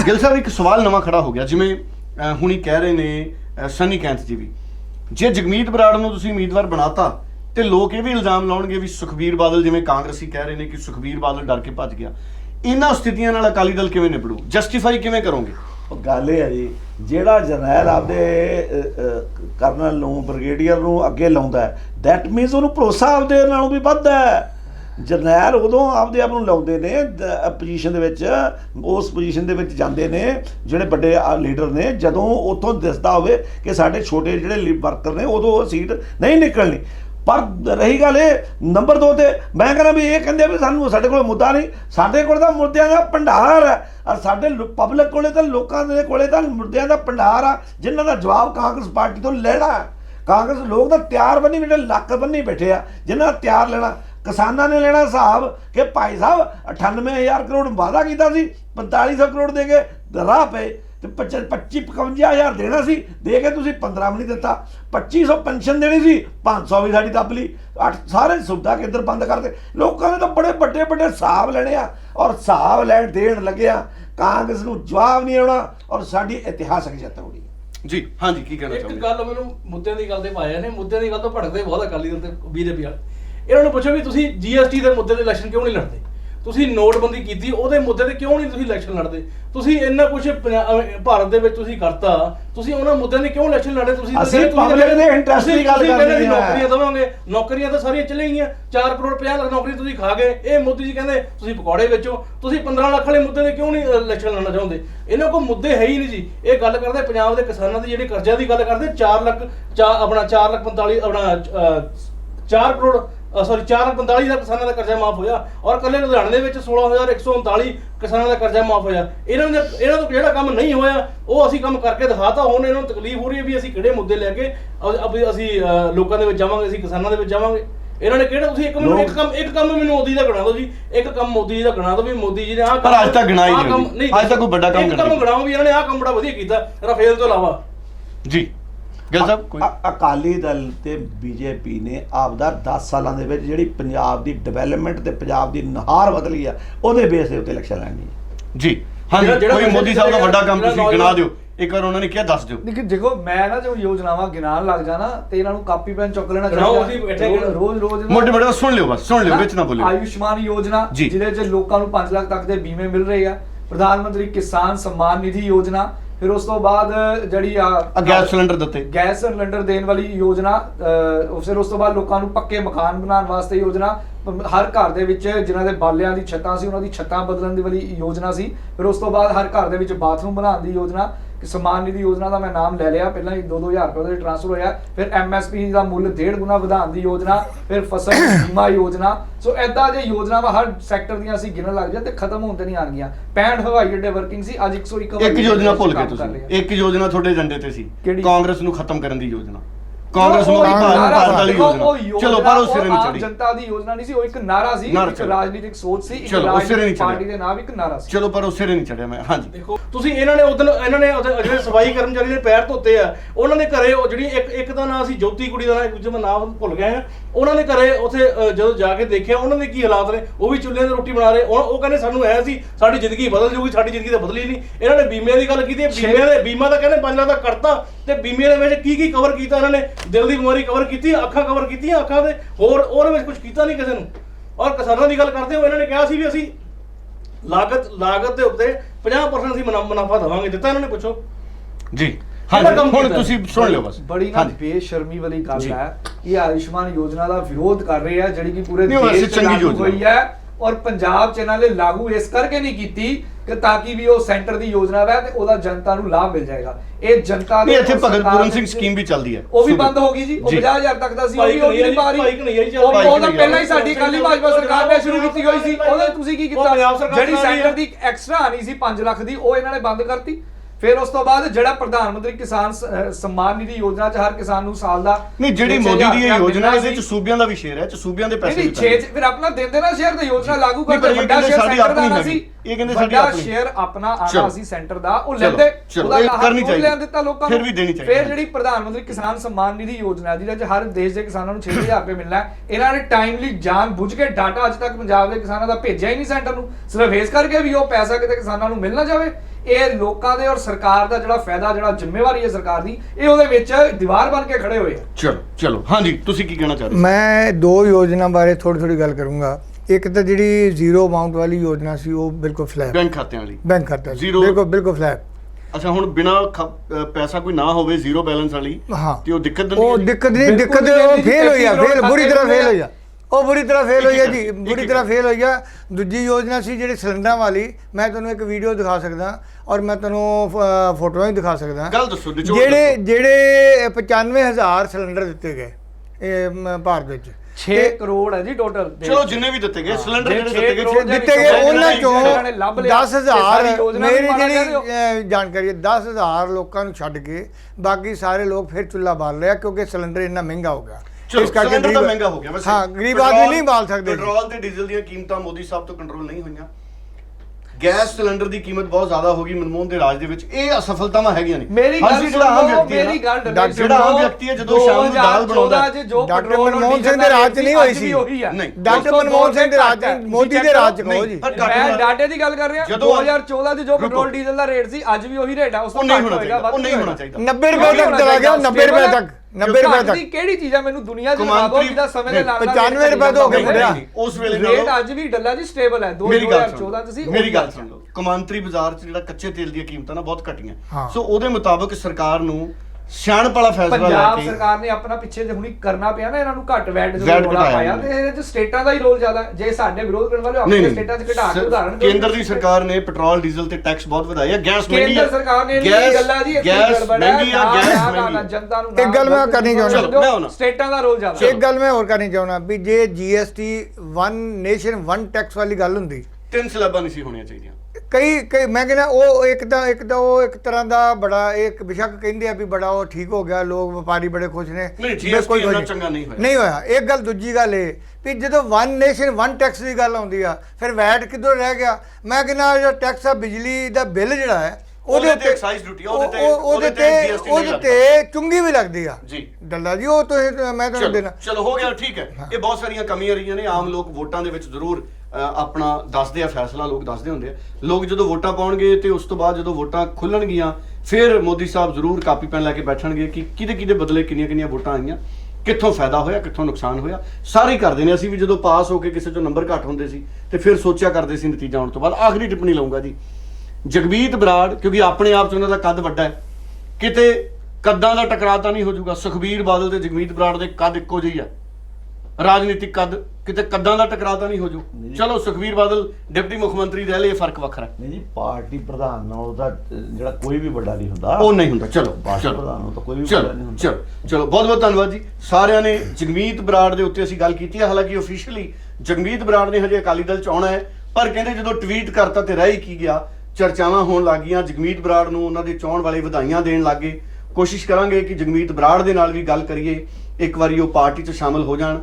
ਗਿੱਲ ਸਾਹਿਬ, ਇੱਕ ਸਵਾਲ ਨਵਾਂ ਖੜਾ ਹੋ ਗਿਆ, ਜਿਵੇਂ ਹੁਣੀ ਕਹਿ ਰਹੇ ਨੇ ਸਨੀ ਕੈਂਥ ਜੀ ਵੀ। ਜੇ ਜਗਮੀਤ ਬਰਾੜ ਨੂੰ ਤੁਸੀਂ ਉਮੀਦਵਾਰ ਬਣਾਤਾ, ਤੇ ਲੋਕ ਇਹ ਵੀ ਇਲਜ਼ਾਮ ਲਾਉਣਗੇ ਵੀ ਸੁਖਬੀਰ ਬਾਦਲ, ਜਿਵੇਂ ਕਾਂਗਰਸੀ ਕਹਿ ਰਹੇ ਨੇ ਕਿ ਸੁਖਬੀਰ ਬਾਦਲ ਡਰ ਕੇ ਭੱਜ ਗਿਆ। ਇਹਨਾਂ ਸਥਿਤੀਆਂ ਨਾਲ ਅਕਾਲੀ ਦਲ ਕਿਵੇਂ ਨਿਬੜੂ? ਜਸਟੀਫਾਈ ਕਿਵੇਂ ਕਰੋਗੇ? ਉਹ ਗੱਲ ਇਹ ਹੈ ਜੀ, ਜਿਹੜਾ ਜਰਨੈਲ ਆਪਦੇ ਕਰਨਲ ਨੂੰ, ਬ੍ਰਿਗੇਡੀਅਰ ਨੂੰ ਅੱਗੇ ਲਾਉਂਦਾ ਹੈ ਦੈਟ ਮੀਨਸ ਉਹਨੂੰ ਭਰੋਸਾ ਆਪਦੇ ਨਾਲੋਂ ਵੀ ਵੱਧ ਹੈ। ਜਰਨੈਲ ਉਦੋਂ ਆਪਦੇ ਆਪ ਨੂੰ ਲਾਉਂਦੇ ਨੇ ਪੋਜੀਸ਼ਨ ਦੇ ਵਿੱਚ, ਉਸ ਪੋਜੀਸ਼ਨ ਦੇ ਵਿੱਚ ਜਾਂਦੇ ਨੇ, ਜਿਹੜੇ ਵੱਡੇ ਲੀਡਰ ਨੇ, ਜਦੋਂ ਉਥੋਂ ਦਿਸਦਾ ਹੋਵੇ ਕਿ ਸਾਡੇ ਛੋਟੇ ਜਿਹੜੇ ਵਰਕਰ ਨੇ, ਉਦੋਂ ਉਹ ਸੀਟ ਨਹੀਂ ਨਿਕਲਣੀ। ਪਰ ਰਹੀ ਗੱਲ ਇਹ ਨੰਬਰ 2 ਤੇ ਮੈਂ ਕਹਿੰਦਾ ਵੀ ਇਹ ਕਹਿੰਦੇ ਵੀ ਸਾਨੂੰ ਸਾਡੇ ਕੋਲ ਮੁੱਦਾ ਨਹੀਂ, ਸਾਡੇ ਕੋਲ ਤਾਂ ਮੁੱਦਿਆਂ ਦਾ ਭੰਡਾਰ ਹੈ। ਔਰ ਸਾਡੇ ਪਬਲਿਕ ਕੋਲੇ ਤਾਂ ਲੋਕਾਂ ਦੇ ਕੋਲੇ ਤਾਂ ਮੁੱਦਿਆਂ ਦਾ ਭੰਡਾਰ ਆ, ਜਿਨ੍ਹਾਂ ਦਾ ਜਵਾਬ ਕਾਂਗਰਸ ਪਾਰਟੀ ਤੋਂ ਲੈਣਾ ਕਾਂਗਰਸ ਲੋਕ ਤਾਂ ਤਿਆਰ ਬੰਨੀ ਬੈਠੇ ਲੱਕ ਬੰਨੀ ਬੈਠੇ ਆ, ਜਿਨ੍ਹਾਂ ਦਾ ਤਿਆਰ ਲੈਣਾ। ਕਿਸਾਨਾਂ ਨੇ ਲੈਣਾ ਹਿਸਾਬ ਕਿ ਭਾਈ ਸਾਹਿਬ 98000 ਕਰੋੜ ਵਾਅਦਾ ਕੀਤਾ ਸੀ 4500 ਕਰੋੜ ਦੇ ਕੇ ਰਾਹ ਪਏ ਤੇ 25 55000 ਦੇਣਾ ਸੀ ਦੇ ਕੇ ਤੁਸੀਂ 15 ਵੀ ਨਹੀਂ ਦਿੱਤਾ। 2500 ਪੈਨਸ਼ਨ ਦੇਣੀ ਸੀ 500 ਵੀ ਸਾਡੀ ਦੱਬ ਲਈ। ਅੱਠ ਸਾਰੇ ਸੁਵਿਧਾ ਕੇਂਦਰ ਬੰਦ ਕਰਤੇ ਲੋਕਾਂ ਨੇ ਤਾਂ ਬੜੇ ਵੱਡੇ ਵੱਡੇ ਹਿਸਾਬ ਲੈਣੇ ਆ ਔਰ ਹਿਸਾਬ ਲੈਣ ਦੇਣ ਲੱਗਿਆ ਕਾਂਗਰਸ ਨੂੰ ਜਵਾਬ ਨਹੀਂ ਆਉਣਾ ਔਰ ਸਾਡੀ ਇਤਿਹਾਸਕ ਜਿੱਤ ਹੋਣੀ ਜੀ ਹਾਂਜੀ ਕੀ ਕਹਿਣਾ ਇੱਕ ਚਾਹੁੰਦੇ ਗੱਲ ਮੈਨੂੰ ਮੁੱਦਿਆਂ ਦੀ ਗੱਲ ਤੇ ਪਾਇਆ ਨੇ ਮੁੱਦਿਆਂ ਦੀ ਗੱਲ ਤੋਂ ਭੜਕਦੇ ਬਹੁਤ ਅਕਾਲੀ ਦਲ ਤੇ ਬੀਜੇਪੀ ਵਾਲੇ। ਇਹਨਾਂ ਨੂੰ ਪੁੱਛੋ ਵੀ ਤੁਸੀਂ ਜੀਐਸਟੀ ਦੇ ਮੁੱਦੇ ਤੇ ਇਲੈਕਸ਼ਨ ਕਿਉਂ ਨਹੀਂ ਲੜਦੇ? ਤੁਸੀਂ ਨੋਟਬੰਦੀ ਕੀਤੀ ਉਹਦੇ ਮੁੱਦੇ ਤੇ ਕਿਉਂ ਨਹੀਂ ਤੁਸੀਂ ਇਲੈਕਸ਼ਨ ਲੜਦੇ? ਤੁਸੀਂ ਇੰਨਾ ਕੁਝ ਭਾਰਤ ਦੇ ਵਿੱਚ ਤੁਸੀਂ ਕਰਤਾ ਤੁਸੀਂ ਉਹਨਾਂ ਮੁੱਦਿਆਂ ਤੇ ਕਿਉਂ ਇਲੈਕਸ਼ਨ ਲੜਦੇ ਤੁਸੀਂ ਅਸੀਂ public ਦੇ ਤੁਸੀਂ- ਦੀ ਗੱਲ ਵੀ ਹਾਂ। ਨੌਕਰੀਆਂ ਦੇਵਾਂਗੇ। ਨੌਕਰੀਆਂ ਤਾਂ ਸਾਰੀਆਂ ਚੱਲੇ ਗਈਆਂ। 4 ਕਰੋੜ 50 ਲੱਖ ਨੌਕਰੀ ਤੁਸੀਂ ਖਾ ਗਏ। ਇਹ ਮੋਦੀ ਜੀ ਕਹਿੰਦੇ ਤੁਸੀਂ ਪਕੌੜੇ ਵੇਚੋ। ਤੁਸੀਂ 15 ਲੱਖ ਵਾਲੇ ਮੁੱਦੇ ਤੇ ਕਿਉਂ ਨਹੀਂ ਇਲੈਕਸ਼ਨ ਲੜਨਾ ਚਾਹੁੰਦੇ? ਇਹਨਾਂ ਕੋਲ ਮੁੱਦੇ ਹੈ ਹੀ ਨਹੀਂ ਜੀ। ਇਹ ਗੱਲ ਕਰਦੇ ਪੰਜਾਬ ਦੇ ਕਿਸਾਨਾਂ ਦੀ ਜਿਹੜੇ ਕਰਜ਼ਿਆਂ ਦੀ ਗੱਲ ਕਰਦੇ 4 ਲੱਖ ਆਪਣਾ 4 ਲੱਖ 45 ਆਪਣਾ 4 ਕਰੋੜ ਸੌਰੀ 4 ਲੱਖ 45 ਦਾ ਕਿਸਾਨਾਂ ਦਾ ਕਰਜ਼ਾ ਮਾਫ ਹੋਇਆ ਔਰ ਕੱਲੇ ਲੁਧਿਆਣੇ ਦੇ ਵਿੱਚ 16139 ਕਿਸਾਨਾਂ ਦਾ ਕਰਜ਼ਾ ਮਾਫ ਹੋਇਆ। ਇਹਨਾਂ ਦੇ ਇਹਨਾਂ ਤੋਂ ਜਿਹੜਾ ਕੰਮ ਨਹੀਂ ਹੋਇਆ ਉਹ ਅਸੀਂ ਕੰਮ ਕਰਕੇ ਦਿਖਾਤਾ। ਹੁਣ ਇਹਨਾਂ ਨੂੰ ਤਕਲੀਫ ਹੋ ਰਹੀ ਹੈ ਵੀ ਅਸੀਂ ਕਿਹੜੇ ਮੁੱਦੇ ਲੈ ਕੇ ਅਸੀਂ ਲੋਕਾਂ ਦੇ ਵਿੱਚ ਜਾਵਾਂਗੇ ਅਸੀਂ ਕਿਸਾਨਾਂ ਦੇ ਵਿੱਚ ਜਾਵਾਂਗੇ। ਇਹਨਾਂ ਨੇ ਕਿਹੜਾ ਤੁਸੀਂ ਇੱਕ ਮੈਨੂੰ ਇੱਕ ਕੰਮ ਇੱਕ ਕੰਮ ਮੈਨੂੰ ਮੋਦੀ ਦਾ ਗਣਾ ਦਿਓ ਜੀ। ਇੱਕ ਕੰਮ ਮੋਦੀ ਜੀ ਦਾ ਗਣਾ ਦਿਓ ਵੀ ਮੋਦੀ ਜੀ ਨੇ ਆਹ ਪਰ ਅੱਜ ਤੱਕ ਗਿਣਾ ਹੀ ਆਹ ਨਹੀਂ। ਅੱਜ ਤੱਕ ਕੋਈ ਵੱਡਾ ਕੰਮ ਇੱਕ ਗਿਣਾ ਕੰਮ ਨਹੀਂ। ਗਣਾਓ ਵੀ ਇਹਨਾਂ ਨੇ ਆਹ ਕੰਮ ਬੜਾ ਵਧੀਆ ਕੀਤਾ ਰਫੇਲ ਤੋਂ ਇਲਾਵਾ। ਜੀ। ਗਿੱਲ ਸਾਹਿਬ ਕੋਈ ਅ- ਅਕਾਲੀ ਦਲ ਤੇ ਬੀਜੇਪੀ ਨੇ ਆਪਦਾ 10 ਸਾਲਾਂ ਦੇ ਵਿੱਚ ਜਿਹੜੀ ਪੰਜਾਬ ਦੀ ਡਿਵੈਲਪਮੈਂਟ ਤੇ ਪੰਜਾਬ ਦੀ ਨਹਾਰ ਬਦਲੀ ਆ ਉਹਦੇ ਬੇਸ ਦੇ ਉੱਤੇ ਇਲੈਕਸ਼ਨ ਲੜਨੀ ਹੈ। ਜੀ ਹਾਂਜੀ ਜਿਹੜਾ- ਕੋਈ ਮੋਦੀ ਸਾਹਿਬ ਦਾ ਵੱਡਾ ਕੰਮ ਜਿਹੜਾ ਤੁਸੀਂ ਗਿਣਾ ਨੌਜਵਾਨ- ਦਿਓ ਇੱਕ ਵਾਰ ਉਹਨਾਂ ਨੇ ਕਿਹਾ ਦੱਸ ਦਿਓ। ਦੇਖੋ ਦੇਖੋ ਮੈਂ ਨਾ ਜੋ ਯੋਜਨਾਵਾਂ ਗਿਣਾਉਣ ਲੱਗ ਜਾਣਾ ਤੇ ਇਹਨਾਂ ਨੂੰ ਕਾਪੀ ਪੈਨ ਚੁੱਕ ਲੈਣਾ ਗਿਣਾਓ, ਅਸੀਂ ਬੈਠੇ ਰੋਜ਼ ਰੋਜ਼ ਰੋਜ਼ ਨਾ- ਮੋਟੇ ਮੋਟੇ ਸੁਣ ਲਿਓ ਬਸ ਸੁਣ ਲਿਓ ਵਿੱਚ ਨਾ ਬੋਲਿਓ। ਆਯੁਸ਼ਮਾਨ ਯੋਜਨਾ ਜੀ। ਜਿਹਦੇ 'ਚ ਲੋਕਾਂ ਨੂੰ 5 ਲੱਖ ਤੱਕ ਦੇ ਬੀਮੇ ਮਿਲ ਰਹੇ ਆ। ਪ੍ਰਧਾਨ ਮੰਤਰੀ ਕਿਸਾਨ ਸਨਮਾਨ ਨਿਧੀ ਯੋਜਨਾ ਫਿਰ ਉਸ ਤੋਂ ਬਾਅਦ ਜਿਹੜੀ ਆ ਆ ਗੈਸ ਸਿਲੰਡਰ ਦਿੱਤੇ। ਗੈਸ ਸਿਲੰਡਰ ਦੇਣ ਵਾਲੀ ਯੋਜਨਾ ਅਹ, ਫਿਰ ਉਸ ਤੋਂ ਬਾਅਦ ਲੋਕਾਂ ਨੂੰ ਪੱਕੇ ਮਕਾਨ ਬਣਾਉਣ ਵਾਸਤੇ ਯੋਜਨਾ ਹਰ ਘਰ ਦੇ ਵਿੱਚ ਜਿਨ੍ਹਾਂ ਦੇ ਬਾਲਿਆਂ ਦੀ ਛੱਤਾਂ ਸੀ ਉਹਨਾਂ ਦੀ ਛੱਤਾਂ ਬਦਲਣ ਦੀ ਵਾਲੀ ਯੋਜਨਾ ਸੀ। ਫਿਰ ਉਸ ਤੋਂ ਬਾਅਦ ਹਰ ਘਰ ਦੇ ਵਿੱਚ ਬਾਥਰੂਮ ਬਣਾਉਣ ਦੀ ਯੋਜਨਾ। ਕਿ ਸਮਾਨ ਨਿਧੀ ਯੋਜਨਾ ਦਾ ਮੈਂ ਨਾਮ ਲੈ ਲਿਆ। ਪਹਿਲਾਂ ਹੀ 2-2000 ਰੁਪਏ ਉਹਦੇ ਟ੍ਰਾਂਸਫਰ ਹੋਇਆ। ਫਿਰ ਐਮਐਸਪੀ ਦਾ ਮੁੱਲ ਡੇਢ ਗੁਣਾ ਵਧਾਉਣ ਦੀ ਯੋਜਨਾ ਫਿਰ ਫਸਲ [COUGHS] ਬੀਮਾ ਯੋਜਨਾ। ਸੋ ਐਦਾਂ ਜੇ ਯੋਜਨਾਵਾਂ ਹਰ ਸੈਕਟਰ ਦੀਆਂ ਅਸੀਂ ਗਿਣਨ ਲੱਗ ਜਾ ਤੇ ਖਤਮ ਹੋਣ ਤੇ ਨਹੀਂ ਆਣਗੀਆਂ 65 ਹਵਾਈ ਅੱਡੇ ਵਰਕਿੰਗ ਸੀ ਅੱਜ 101 ਹਵਾਈ ਇੱਕ ਯੋਜਨਾ ਭੁੱਲ ਗਏ ਤੁਸੀਂ। ਇੱਕ ਯੋਜਨਾ ਤੁਹਾਡੇ ਏਜੰਡੇ ਤੇ ਸੀ? ਕਾਂਗਰਸ ਨੂੰ ਖਤਮ ਕਰਨ ਦੀ ਯੋਜਨਾ। ਕਾਂਗਰਸ ਨੂੰ ਭਾਰਤ ਭਾਰਤ ਵਾਲੀ ਯੋਜਨਾ। ਚਲੋ ਪਰ ਉਹ ਸਿਰੇ ਨਹੀਂ ਚੜੀ ਜਨਤਾ ਦੀ ਯੋਜਨਾ ਨਹੀਂ ਸੀ ਉਹ ਇੱਕ ਨਾਰਾ ਸੀ ਇੱਕ। ਰਾਜਨੀਤਿਕ ਸੋਚ ਸੀ ਇੱਕ ਚਲੋ, ਉਹ ਸਿਰੇ ਨਹੀਂ ਰਾਜਨੀਤਿਕ। ਪਾਰਟੀ ਦੇ ਨਾਮ ਇੱਕ ਨਾਰਾ ਸੀ। ਚਲੋ ਪਰ ਉਹ ਸਿਰੇ ਨਹੀਂ ਚੜਿਆ ਮੈਂ। ਹਾਂਜੀ। ਦੇਖੋ ਤੁਸੀਂ ਇਹਨਾਂ ਨੇ ਉਦੋਂ ਇਹਨਾਂ ਨੇ ਉਹਦੇ ਜਿਹੜੇ ਸਫ਼ਾਈ ਕਰਮਚਾਰੀ ਦੇ ਪੈਰ ਧੋਤੇ ਆ। ਉਹਨਾਂ ਦੇ ਘਰੇ ਉਹ ਜਿਹੜੀ ਇੱਕ ਇੱਕ ਦਾ ਨਾਂ ਸੀ ਜੋਤੀ ਕੁੜੀ ਦਾ ਨਾਂ ਜਿਵੇਂ ਮੈਂ ਨਾਮ ਭੁੱਲ ਗਿਆ ਹਾਂ ਉਹਨਾਂ ਦੇ ਘਰੇ ਉੱਥੇ ਜਦੋਂ ਜਾ ਕੇ ਦੇਖਿਆ ਉਹਨਾਂ ਦੇ ਕੀ ਹਾਲਾਤ ਨੇ? ਉਹ ਵੀ ਚੁੱਲ੍ਹੇ ਤੇ ਰੋਟੀ ਬਣਾ ਰਹੇ। ਉਹ ਉਹ ਕਹਿੰਦੇ ਸਾਨੂੰ ਐ ਸੀ ਸਾਡੀ ਜ਼ਿੰਦਗੀ ਬਦਲ ਜੂਗੀ ਸਾਡੀ ਜ਼ਿੰਦਗੀ ਤਾਂ ਬਦਲੀ ਨਹੀਂ। ਇਹਨਾਂ ਨੇ ਬੀਮੇ ਦੀ ਗੱਲ ਕੀਤੀ। ਹੈ, ਬੀਮੇ ਦੇ ਬੀਮਾ ਤਾਂ ਕਹਿੰਦੇ 5 ਲੱਖ ਦਾ ਕਰਤਾ ਤੇ ਬੀਮੇ ਦੇ ਵਿੱਚ ਕੀ ਕੀ ਕਵਰ ਕੀਤਾ ਇਹਨਾਂ ਨੇ? ਦਿਲ ਦੀ ਬਿਮਾਰੀ ਕਵਰ ਕੀਤੀ ਅੱਖਾਂ ਕਵਰ ਕੀਤੀਆਂ ਅੱਖਾਂ ਦੇ ਹੋਰ ਉਹਦੇ ਵਿੱਚ ਕੁਝ ਕੀਤਾ ਨਹੀਂ ਕਿਸੇ ਨੂੰ। ਔਰ ਕਿਸਾਨਾਂ ਦੀ ਗੱਲ ਕਰਦੇ ਹੋ ਇਹਨਾਂ ਨੇ ਕਿਹਾ ਸੀ ਵੀ ਅਸੀਂ ਲਾਗਤ ਲਾਗਤ ਦੇ ਉੱਤੇ 50% ਅਸੀਂ ਮੁਨਾ- ਮੁਨਾਫਾ ਦੇਵਾਂਗੇ। ਦਿੱਤਾ ਇਹਨਾਂ ਨੇ ਪੁੱਛੋ। ਜੀ। ਹਾਂਜੀ ਕੰਮ ਹੁਣ ਕੀਤਾ? ਤੁਸੀਂ ਸੁਣ ਲਿਓ ਬਸ। ਬੜੀ ਨਾ ਹਾਂਜੀ। ਬੇਸ਼ਰਮੀ ਵਾਲੀ ਗੱਲ ਜੀ। ਹੈ ਇਹ ਆਯੁਸ਼ਮਾਨ ਯੋਜਨਾ ਦਾ ਵਿਰੋਧ ਕਰ ਰਹੇ ਆ ਜਿਹੜੀ ਕਿ ਪੂਰੇ ਨਹੀਂ, 'ਚ ਚੰਗੀ ਯੋਜਨਾ। ਹੋਈ ਹੈ। ਔਰ ਪੰਜਾਬ 'ਚ ਇਹਨਾਂ ਨੇ ਲਾਗੂ ਇਸ ਕਰਕੇ ਨਹੀਂ ਕੀਤੀ ਕਿ ਤਾਂ ਕਿ ਵੀ ਉਹ ਸੈਂਟਰ ਦੀ ਯੋਜਨਾ ਹੈ ਤੇ ਉਹਦਾ ਜਨਤਾ ਨੂੰ ਲਾਭ ਮਿਲ ਜਾਏਗਾ। ਇਹ ਜਨਤਾ ਨਹੀਂ ਇੱਥੇ ਭਗਤ ਪੂਰਨ ਦੇ ਸਿੰਘ ਸਕੀਮ ਵੀ ਚੱਲਦੀ ਹੈ। ਉਹ ਵੀ ਬੰਦ ਹੋ ਗਈ ਜੀ ਉਹ ਜੀ। 50000 ਤੱਕ ਦਾ ਸੀ ਉਹ ਵੀ ਉਹ ਨਹੀਂ ਪਾ ਰਹੀ ਉਹ ਤਾਂ ਪਹਿਲਾਂ ਹੀ ਸਾਡੀ ਅਕਾਲੀ ਭਾਜਪਾ ਸਰਕਾਰ ਨੇ ਸ਼ੁਰੂ ਕੀਤੀ ਹੋਈ ਸੀ। ਉਹਦੇ ਤੁਸੀਂ ਕੀ ਕੀਤਾ? ਜਿਹੜੀ ਸੈਂਟਰ। ਦੀ ਐਕਸਟਰਾ ਆਣੀ ਸੀ 5 ਲੱਖ ਦੀ ਉਹ ਇਹਨਾਂ ਨੇ ਬੰਦ ਕਰਤੀ। ਫਿਰ ਉਸ ਤੋਂ ਬਾਅਦ ਜਿਹੜਾ ਪ੍ਰਧਾਨ ਮੰਤਰੀ ਕਿਸਾਨ ਸਨਮਾਨ ਨਿਧੀ ਯੋਜਨਾ 'ਚ ਹਰ ਕਿਸਾਨ ਨੂੰ ਸਾਲ ਦਾ ਨਹੀਂ ਜਿਹੜੀ ਮੋਦੀ ਦੀ ਇਹ ਯੋਜਨਾ ਇਹਦੇ ਚ ਸੂਬਿਆਂ ਦਾ ਵੀ ਸ਼ੇਅਰ ਹੈ ਚ ਸੂਬਿਆਂ ਦੇ ਪੈਸੇ ਨਹੀਂ ਵੀ ਛੇ ਪੈਣਗੇ। ਫਿਰ ਆਪਣਾ ਦਿੰਦੇ ਨਾ ਸ਼ੇਅਰ ਤੇ ਯੋਜਨਾ ਲਾਗੂ ਕਰਦੇ ਵੱਡਾ ਸ਼ੇਅਰ ਸਾਡੀ ਸੈਂਟਰ ਦਾ। ਸੀ ਇਹ ਕਹਿੰਦੇ ਸਾਡੀ ਵੱਡਾ ਆਪਣੀ। ਸ਼ੇਅਰ ਆਪਣਾ ਚਲੋ। ਆਣਾ ਸੀ ਸੈਂਟਰ ਦਾ ਉਹ ਚਲੋ, ਲੈਂਦੇ ਚਲੋ, ਉਹਦਾ ਇਹ ਲਾਹਾ ਕਰਨੀ ਚਾਹੀਦੀ। ਲੈਣ ਦਿੱਤਾ ਲੋਕਾਂ ਨੂੰ ਫਿਰ ਵੀ ਦੇਣੀ ਚਾਹੀਦੀ ਫਿਰ। ਜਿਹੜੀ ਪ੍ਰਧਾਨ ਮੰਤਰੀ ਕਿਸਾਨ ਸਨਮਾਨ ਨਿਧੀ ਯੋਜਨਾ ਜਿਹਦੇ ਚ ਹਰ ਦੇਸ਼ ਦੇ ਕਿਸਾਨਾਂ ਨੂੰ 6000 ਰੁਪਏ ਮਿਲਣਾ ਹੈ ਇਹਨਾਂ ਨੇ ਟਾਈਮਲੀ ਜਾਣ ਬੁੱਝ ਕੇ ਡਾਟਾ ਅੱਜ ਤੱਕ ਪੰਜਾਬ ਦੇ ਕਿਸਾਨਾਂ ਦਾ ਭੇਜਿਆ ਹੀ ਨਹੀਂ ਸੈਂਟਰ ਨੂੰ ਸਿਰਫ ਇਸ ਕਰਕੇ ਵੀ ਉਹ ਪੈਸਾ ਕਿਤੇ ਕਿਸਾਨਾਂ ਨੂੰ ਮਿਲ ਨਾ ਜਾਵੇ ਇਹ ਲੋਕਾਂ ਦੇ ਔਰ ਸਰਕਾਰ ਦਾ ਜਿਹੜਾ ਫਾਇਦਾ ਜਿਹੜਾ ਜ਼ਿੰਮੇਵਾਰੀ ਹੈ ਸਰਕਾਰ ਦੀ ਇਹ ਉਹਦੇ ਵਿੱਚ ਦੀਵਾਰ ਬਣ ਕੇ ਖੜੇ ਹੋਏ ਆ ਚਲੋ ਚਲੋ ਹਾਂਜੀ ਤੁਸੀਂ ਕੀ ਕਹਿਣਾ ਚਾਹ ਰਹੇ ਮੈਂ ਦੋ ਯੋਜਨਾ ਬਾਰੇ ਥੋੜੀ ਥੋੜੀ ਗੱਲ ਕਰੂੰਗਾ ਇੱਕ ਤਾਂ ਜਿਹੜੀ ਜ਼ੀਰੋ ਅਮਾਉਂਟ ਵਾਲੀ ਯੋਜਨਾ ਸੀ ਉਹ ਬਿਲਕੁਲ ਫਲੈਟ ਬੈਂਕ ਖਾਤਿਆਂ ਵਾਲੀ। ਬੈਂਕ ਖਾਤਾ Zero- ਬਿਲਕੁਲ ਬਿਲਕੁਲ ਫਲੈਟ ਅੱਛਾ ਹੁਣ ਬਿਨਾ ਪੈਸਾ ਕੋਈ ਨਾ ਹੋਵੇ ਜ਼ੀਰੋ ਬੈਲੈਂਸ ਵਾਲੀ ਹਾਂ। ਤੇ ਉਹ ਦਿੱਕਤ ਦਿੰਦੀ ਉਹ ਜੀ? ਦਿੱਕਤ ਨਹੀਂ ਬਿਲਕੁਲ ਦਿੱਕਤ ਨਹੀਂ ਉਹ ਫੇਲ ਹੋਈ ਆ ਫੇਲ ਬੁਰੀ ਖਾਤੇ ਤਰ੍ਹਾਂ ਫੇਲ ਹੋਈ ਆ। ਉਹ ਬੁਰੀ ਤਰ੍ਹਾਂ ਫੇਲ ਹੋਈ ਆ ਇੱਕ ਜੀ ਇੱਕ ਬੁਰੀ ਤਰ੍ਹਾਂ ਫੇਲ ਹੋਈ ਆ। ਦੂਜੀ ਯੋਜਨਾ ਸੀ ਜਿਹੜੀ ਸਿਲੰਡਰਾਂ ਵਾਲੀ ਮੈਂ ਤੁਹਾਨੂੰ ਇੱਕ ਵੀਡੀਓ ਦਿਖਾ ਸਕਦਾ ਔਰ ਮੈਂ ਤੁਹਾਨੂੰ ਫ- ਫੋਟੋਆਂ ਵੀ ਦਿਖਾ ਸਕਦਾ। ਗੱਲ ਦੱਸੋ, ਨਿਚੋੜ ਜਿਹੜੇ। ਜਿਹੜੇ 95000 ਸਿਲੰਡਰ ਦਿੱਤੇ ਗਏ ਇਹ ਮ, ਭਾਰਤ ਵਿੱਚ। 6 ਕਰੋੜ ਹੈ ਜੀ ਟੋਟਲ ਚਲੋ ਜਿੰਨੇ ਵੀ ਦਿੱਤੇ ਗਏ ਸਿਲੰਡਰ ਜਿਹੜੇ ਦਿੱਤੇ ਗਏ ਦਿੱਤੇ ਉਹਨਾਂ ਚੋਂ ਲਿਆ, 10000 ਤੇ ਸਾਰੀ ਯੋਜਨਾ ਮੇਰੀ। ਜਿਹੜੀ ਜਾਣਕਾਰੀ ਹੈ 10000 ਲੋਕਾਂ ਨੂੰ ਛੱਡ ਕੇ ਬਾਕੀ ਸਾਰੇ ਲੋਕ ਫਿਰ ਚੁੱਲ੍ਹਾ ਬਾਲ ਰਿਹਾ ਕਿਉਂਕਿ ਸਿਲੰਡਰ ਇੰਨਾ ਮਹਿੰਗਾ ਹੋ ਗਿਆ। ਚਲੋ ਸਿਲੰਡਰ ਤਾਂ ਗਰੀਬ- ਮਹਿੰਗਾ ਹੋ ਗਿਆ ਵੈਸੇ। ਹਾਂ ਗਰੀਬ ਆਦਮੀ ਨਹੀਂ ਬਾਲ ਸਕਦੇ। ਪੈਟਰੋਲ ਤੇ ਡੀਜ਼ਲ ਦੀਆਂ ਕੀਮਤਾਂ ਮੋਦੀ ਸਾਹਿਬ ਤੋਂ ਕੰਟਰੋਲ ਨਹੀਂ ਹੋਈਆਂ। ਗੈਸ ਸਿਲੰਡਰ ਦੀ ਕੀਮਤ ਬਹੁਤ ਜ਼ਿਆਦਾ ਹੋ ਗਈ ਮਨਮੋਹਨ ਦੇ ਰਾਜ ਦੇ ਵਿੱਚ ਇਹ ਅਸਫਲਤਾਵਾਂ ਹੈਗੀਆਂ ਨੇ ਮੇਰੀ ਗੱਲ ਜਿਹੜਾ ਆਮ ਸੁਣੋ ਵਿਅਕਤੀ ਹੈ ਨਾ, ਮੇਰੀ ਗੱਲ ਡਾਕਟਰ ਜਿਹੜਾ ਆਮ ਵਿਅਕਤੀ ਹੈ ਜਦੋਂ ਸ਼ਾਮ ਨੂੰ ਦਾਲ ਬਣਾਉਂਦਾ ਹੈ, 2014 'ਚ ਜੋ ਡਾਕਟਰ ਪੈਟਰੋਲ ਔਰ ਮਨਮੋਹਨ ਡੀਜ਼ਲ ਸਿੰਘ ਦੇ ਰਾਜ 'ਚ ਨਹੀਂ ਹੋਈ ਅੱਜ ਵੀ ਸੀ। ਉਹੀ ਆ ਨਹੀਂ। ਡਾਕਟਰ ਉਸ ਤੋਂ ਮਨਮੋਹਨ ਸਿੰਘ ਦੇ ਦੋ ਰਾਜ 'ਚ ਘੱਟ ਹੈ। ਮੋਦੀ ਦੇ ਰਾਜ 'ਚ ਕਹੋ ਜੀ ਪਰ ਘੱਟ ਮੈਂ ਹੋਣਾ- ਡਾਟੇ ਦੀ ਗੱਲ ਕਰ ਰਿਹਾ ਜਦੋਂ- 2014 'ਚ ਜੋ ਰੁਕੋ। ਪੈਟਰੋਲ ਡੀਜ਼ਲ ਦਾ ਰੇਟ ਸੀ ਅੱਜ ਵੀ ਉਹੀ ਰੇਟ ਆ ਉਸ ਤੋਂ ਨਹੀਂ ਘੱਟ ਹੋਣਾ ਹੋਏਗਾ, ਚਾਹੀਦਾ ਵੱਧ ਉਹ ਨਹੀਂ ਹੋਣਾ। ਚਾਹੀਦਾ 90 ਰੁਪਏ ਤੱਕ ਚਲਾ ਗਿਆ 90 ਰੁਪਏ ਤੱਕ 90 ਰੁਪਏ ਦੀ ਤੱਕ। ਕਿਹੜੀ ਚੀਜ਼ ਆ? ਮੈਨੂੰ ਦੁਨੀਆ ਕੌਮਾਂਤਰੀ- ਦਿਖਾ ਦਿਓ ਜਿਹਦਾ ਸਮੇਂ ਦੇ ਨਾਲ ਨਾਲ 95 ਰੁਪਏ ਤੋਂ ਹੋ ਕੇ ਮੁੜਿਆ ਉਸ ਵੇਲੇ ਰੇਟ ਅੱਜ ਵੀ ਡੱਲਾ ਜੀ ਸਟੇਬਲ ਹੈ। ਮੇਰੀ ਗੱਲ 2014 'ਚ ਸੀ ਸੁਣੋ ਮੇਰੀ ਗੱਲ ਸੁਣ। ਲਓ ਕਮਾਂਤਰੀ ਬਾਜ਼ਾਰ 'ਚ ਜਿਹੜਾ ਕੱਚੇ ਤੇਲ ਦੀਆਂ ਕੀਮਤਾਂ ਨਾ ਬਹੁਤ ਘਟੀਆਂ। ਸੋ ਉਹਦੇ ਮੁਤਾਬਕ ਸਰਕਾਰ ਨੂੰ ਸਿਆਣਪ ਵਾਲਾ ਫੈਸਲਾ ਲੈ ਪੰਜਾਬ ਕੇ ਸਰਕਾਰ ਨੇ ਆਪਣਾ ਪਿੱਛੇ ਜੇ ਹੁਣੀ ਕਰਨਾ ਪਿਆ ਨਾ ਇਹਨਾਂ ਨੂੰ ਘੱਟ ਵੈਟ ਜਦੋਂ ਰੋਲਾ ਘਟਾਇਆ ਪਾਇਆ ਤੇ ਇਹਦੇ ਚ ਸਟੇਟਾਂ ਦਾ ਹੀ ਰੋਲ ਜ਼ਿਆਦਾ ਹੈ। ਜੇ ਸਾਡੇ ਵਿਰੋਧ ਕਰਨ ਵਾਲੇ ਆਪਣੇ ਸਟੇਟਾਂ 'ਚ ਘਟਾ ਕੇ ਉਦਾਹਰਣ ਦਿਓ। ਕੇਂਦਰ ਦੀ ਸਰਕਾਰ ਨੇ ਪੈਟਰੋਲ ਡੀਜ਼ਲ ਤੇ ਟੈਕਸ ਬਹੁਤ ਵਧਾਇਆ ਗੈਸ ਮਹਿੰਗੀ ਕੇਂਦਰ ਸਰਕਾਰ ਨੇ ਇਹ ਗੱਲਾਂ ਜੀ ਇੱਥੇ ਗੈਸ ਮਹਿੰਗੀ ਆ ਗੈਸ ਮਹਿੰਗੀ। ਜਨਤਾ ਨੂੰ ਇੱਕ ਗੱਲ ਮੈਂ ਕਰਨੀ ਚਾਹੁੰਦਾ। ਚਲੋ, ਮੈਂ ਆਉਣਾ। ਸਟੇਟਾਂ ਦਾ ਰੋਲ ਜ਼ਿਆਦਾ ਇੱਕ ਗੱਲ ਮੈਂ ਹੋਰ ਕਰਨੀ ਚਾਹੁੰਦਾ ਵੀ ਜੇ GST one nation one tax ਵਾਲੀ ਗੱਲ ਹੁੰਦੀ ਤਿੰਨ ਸਲੈਬਾਂ ਨਹੀਂ ਸੀ ਹੋਣੀਆਂ ਚਾਹੀਦੀਆਂ ਕਈ ਕਈ ਮੈਂ ਕਹਿੰਦਾ ਉਹ ਇੱਕ ਤਾਂ ਇੱਕ ਤਾਂ ਉਹ ਇੱਕ ਤਰ੍ਹਾਂ ਦਾ ਬੜਾ ਇੱਕ ਬਿਸ਼ੱਕ ਕਹਿੰਦੇ ਆ ਵੀ ਬੜਾ ਉਹ ਠੀਕ ਹੋ ਗਿਆ ਲੋਕ ਵਪਾਰੀ ਬੜੇ ਖੁਸ਼ ਨੇ। ਨਹੀਂ, ਕੋਈ ਇੰਨਾ ਚੰਗਾ ਨਹੀਂ ਹੋਇਆ। ਨਹੀਂ ਹੋਇਆ। ਇੱਕ ਗੱਲ ਦੂਜੀ ਗੱਲ ਇਹ ਵੀ ਜਦੋਂ ਵਨ ਨੇਸ਼ਨ ਵਨ ਟੈਕਸ ਦੀ ਗੱਲ ਆਉਂਦੀ ਆ ਫਿਰ ਵੈਟ ਕਿੱਧਰ ਰਹਿ ਗਿਆ? ਮੈਂ ਕਹਿੰਦਾ ਜਿਹੜਾ ਟੈਕਸ ਆ ਬਿਜਲੀ ਦਾ ਬਿੱਲ ਜਿਹੜਾ ਹੈ ਉਹਦੇ ਤੇ excise duty ਆ, ਉਹਦੇ ਤੇ- ਉਹ- ਉਹਦੇ ਤੇ ਉਹਦੇ। ਤੇ ਚੁੰਗੀ ਵੀ ਲੱਗਦੀ ਆ। ਜੀ। ਡੱਲਾ ਜੀ ਉਹ ਤੁਸੀਂ ਮੈਂ ਤੁਹਾਨੂੰ ਦੇਣਾ। ਚਲੋ ਹੋ ਗਿਆ ਠੀਕ ਹੈ। ਇਹ ਬਹੁਤ ਸਾਰੀਆਂ ਕਮੀਆਂ ਰਹੀਆਂ ਨੇ। ਆਮ ਲੋਕ ਵੋਟਾਂ ਦੇ ਵਿੱਚ ਜ਼ਰੂਰ ਆਪਣਾ ਦੱਸਦੇ ਆ ਫੈਸਲਾ ਲੋਕ ਦੱਸਦੇ ਹੁੰਦੇ ਆ। ਲੋਕ ਜਦੋਂ ਵੋਟਾਂ ਪਾਉਣਗੇ ਤੇ ਉਸ ਤੋਂ ਬਾਅਦ ਜਦੋਂ ਵੋਟਾਂ ਖੁੱਲਣਗੀਆਂ ਫਿਰ ਮੋਦੀ ਸਾਹਿਬ ਜ਼ਰੂਰ ਕਾਪੀ ਪੈਨ ਲੈ ਕੇ ਬੈਠਣਗੇ ਕਿ ਕਿਹਦੇ ਕਿਹਦੇ ਬਦਲੇ ਕਿੰਨੀਆਂ ਕਿੰਨੀਆਂ ਵੋਟਾਂ ਆਈਆਂ ਕਿੱਥੋਂ ਫਾਇਦਾ ਹੋਇਆ ਕਿੱਥੋਂ ਨੁਕਸਾਨ ਹੋਇਆ। ਸਾਰੇ ਕਰਦੇ ਨੇ। ਅਸੀਂ ਵੀ ਜਦੋਂ ਪਾਸ ਹੋ ਕੇ ਕਿਸੇ ਚੋਂ ਨੰਬਰ ਘੱਟ ਹੁੰਦੇ ਸੀ ਤੇ ਫਿਰ ਸੋਚਿਆ ਕਰਦੇ ਸੀ ਨਤੀਜਾ ਆਉਣ ਤੋਂ ਬਾਅਦ। ਆਖਰੀ ਟਿੱਪਣੀ ਲਾਉਂਗਾ ਜੀ। ਜਗਮੀਤ ਬਰਾੜ ਕਿਉਂਕਿ ਆਪਣੇ ਆਪ ਚ ਉਹਨਾਂ ਦਾ ਕੱਦ ਵੱਡਾ ਹੈ ਕਿਤੇ ਕੱਦਾਂ ਦਾ ਟਕਰਾਅ ਤਾਂ ਨਹੀਂ ਹੋ ਜਾਊਗਾ। ਸੁਖਬੀਰ ਬਾਦਲ ਤੇ ਜਗਮੀਤ ਬਰਾੜ ਦੇ ਕੱਦ ਇੱਕੋ ਜਿਹੀ ਆ। ਰਾਜਨੀਤਿਕ ਕੱਦ ਕਿਤੇ ਕੱਦਾਂ ਦਾ ਟਕਰਾਅ ਤਾਂ ਨਹੀਂ ਹੋ ਜੂ। ਚਲੋ ਸੁਖਬੀਰ ਬਾਦਲ ਡਿਪਟੀ ਮੁੱਖ ਮੰਤਰੀ ਰਹਿ ਲਏ ਫ਼ਰਕ ਵੱਖਰਾ। ਨਹੀਂ ਜੀ ਪਾਰਟੀ ਪ੍ਰਧਾਨ ਨਾਲ ਉਹਦਾ ਜਿਹੜਾ ਕੋਈ ਵੀ ਵੱਡਾ ਨਹੀਂ ਹੁੰਦਾ। ਉਹ ਨਹੀਂ ਹੁੰਦਾ ਚਲੋ ਪਾਰਟੀ ਪ੍ਰਧਾਨ ਨੂੰ ਤਾਂ ਕੋਈ ਵੀ ਵੱਡਾ ਨਹੀਂ ਹੁੰਦਾ। ਚਲੋ ਚਲੋ ਬਹੁਤ ਬਹੁਤ ਧੰਨਵਾਦ ਜੀ। ਸਾਰਿਆਂ ਨੇ ਜਗਮੀਤ ਬਰਾੜ ਦੇ ਉੱਤੇ ਅਸੀਂ ਗੱਲ ਕੀਤੀ ਹੈ ਹਾਲਾਂਕਿ ਅਫੀਸ਼ੀਅਲੀ ਜਗਮੀਤ ਬਰਾੜ ਨੇ ਹਜੇ ਅਕਾਲੀ ਦਲ ਚ ਆਉਣਾ ਹੈ ਪਰ ਕਹਿੰਦੇ ਜਦੋਂ ਟਵੀਟ ਕਰਤਾ ਤੇ ਰਹਿ ਹੀ ਕੀ ਗਿਆ। ਚਰਚਾਵਾਂ ਹੋਣ ਲੱਗੀਆਂ ਜਗਮੀਤ ਬਰਾੜ ਨੂੰ ਉਹਨਾਂ ਦੇ ਚੋਣ ਵਾਲੇ ਵਧਾਈਆਂ ਦੇਣ ਲੱਗੇ ਕੋਸ਼ਿਸ਼ ਕਰਾਂਗੇ ਕਿ ਜਗਮੀਤ ਬਰਾੜ ਦੇ ਨਾਲ ਵੀ ਗੱਲ ਕਰੀਏ। ਇੱਕ ਵਾਰੀ ਉਹ ਪਾਰਟੀ 'ਚ ਸ਼ਾਮਲ ਹੋ ਜਾਣ।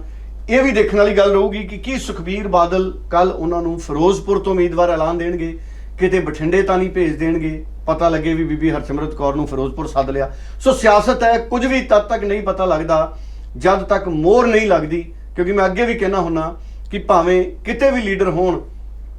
ਇਹ ਵੀ ਦੇਖਣ ਵਾਲੀ ਗੱਲ ਰਹੂਗੀ ਕਿ ਕੀ ਸੁਖਬੀਰ ਬਾਦਲ ਕੱਲ ਉਹਨਾਂ ਨੂੰ ਫਿਰੋਜ਼ਪੁਰ ਤੋਂ ਉਮੀਦਵਾਰ ਐਲਾਨ ਦੇਣਗੇ। ਕਿਤੇ ਬਠਿੰਡੇ ਤਾਂ ਨਹੀਂ ਭੇਜ ਦੇਣਗੇ। ਪਤਾ ਲੱਗੇ ਵੀ ਬੀਬੀ ਹਰਸਿਮਰਤ ਕੌਰ ਨੂੰ ਫਿਰੋਜ਼ਪੁਰ ਸੱਦ ਲਿਆ। ਸੋ ਸਿਆਸਤ ਹੈ, ਕੁਝ ਵੀ ਤਦ ਤੱਕ ਨਹੀਂ ਪਤਾ ਲੱਗਦਾ, ਜਦ ਤੱਕ ਮੋਹਰ ਨਹੀਂ ਲੱਗਦੀ। ਕਿਉਂਕਿ ਮੈਂ ਅੱਗੇ ਵੀ ਕਹਿਣਾ ਹੁੰਨਾ ਕਿ ਭਾਵੇਂ ਕਿਤੇ ਵੀ ਲੀਡਰ ਹੋਣ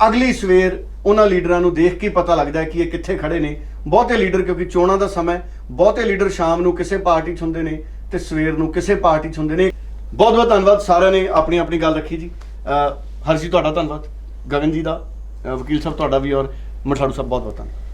ਅਗਲੀ ਸਵੇਰ ਉਹਨਾਂ ਲੀਡਰਾਂ ਨੂੰ ਦੇਖ ਕੇ ਪਤਾ ਲੱਗਦਾ ਹੈ ਕਿ ਇਹ ਕਿੱਥੇ ਖੜੇ ਨੇ। ਬਹੁਤੇ ਲੀਡਰ ਕਿਉਂਕਿ ਚੋਣਾਂ ਦਾ ਸਮਾਂ ਬਹੁਤੇ ਲੀਡਰ ਸ਼ਾਮ ਨੂੰ ਕਿਸੇ ਪਾਰਟੀ 'ਚ ਹੁੰਦੇ ਨੇ ਤੇ ਸਵੇਰ ਨੂੰ ਕਿਸੇ ਪਾਰਟੀ 'ਚ ਹੁੰਦੇ ਨੇ। ਬਹੁਤ ਬਹੁਤ ਧੰਨਵਾਦ ਸਾਰਿਆਂ ਨੇ ਆਪਣੀ ਆਪਣੀ ਗੱਲ ਰੱਖੀ ਜੀ। ਅਹ ਹਰਜੀ, ਤੁਹਾਡਾ ਧੰਨਵਾਦ। ਗਗਨ ਜੀ ਦਾ ਵਕੀਲ ਸਾਹਿਬ ਤੁਹਾਡਾ ਵੀ ਔਰ ਮਠਾੜੂ ਸਾਹਿਬ, ਬਹੁਤ ਬਹੁਤ ਧੰਨਵਾਦ।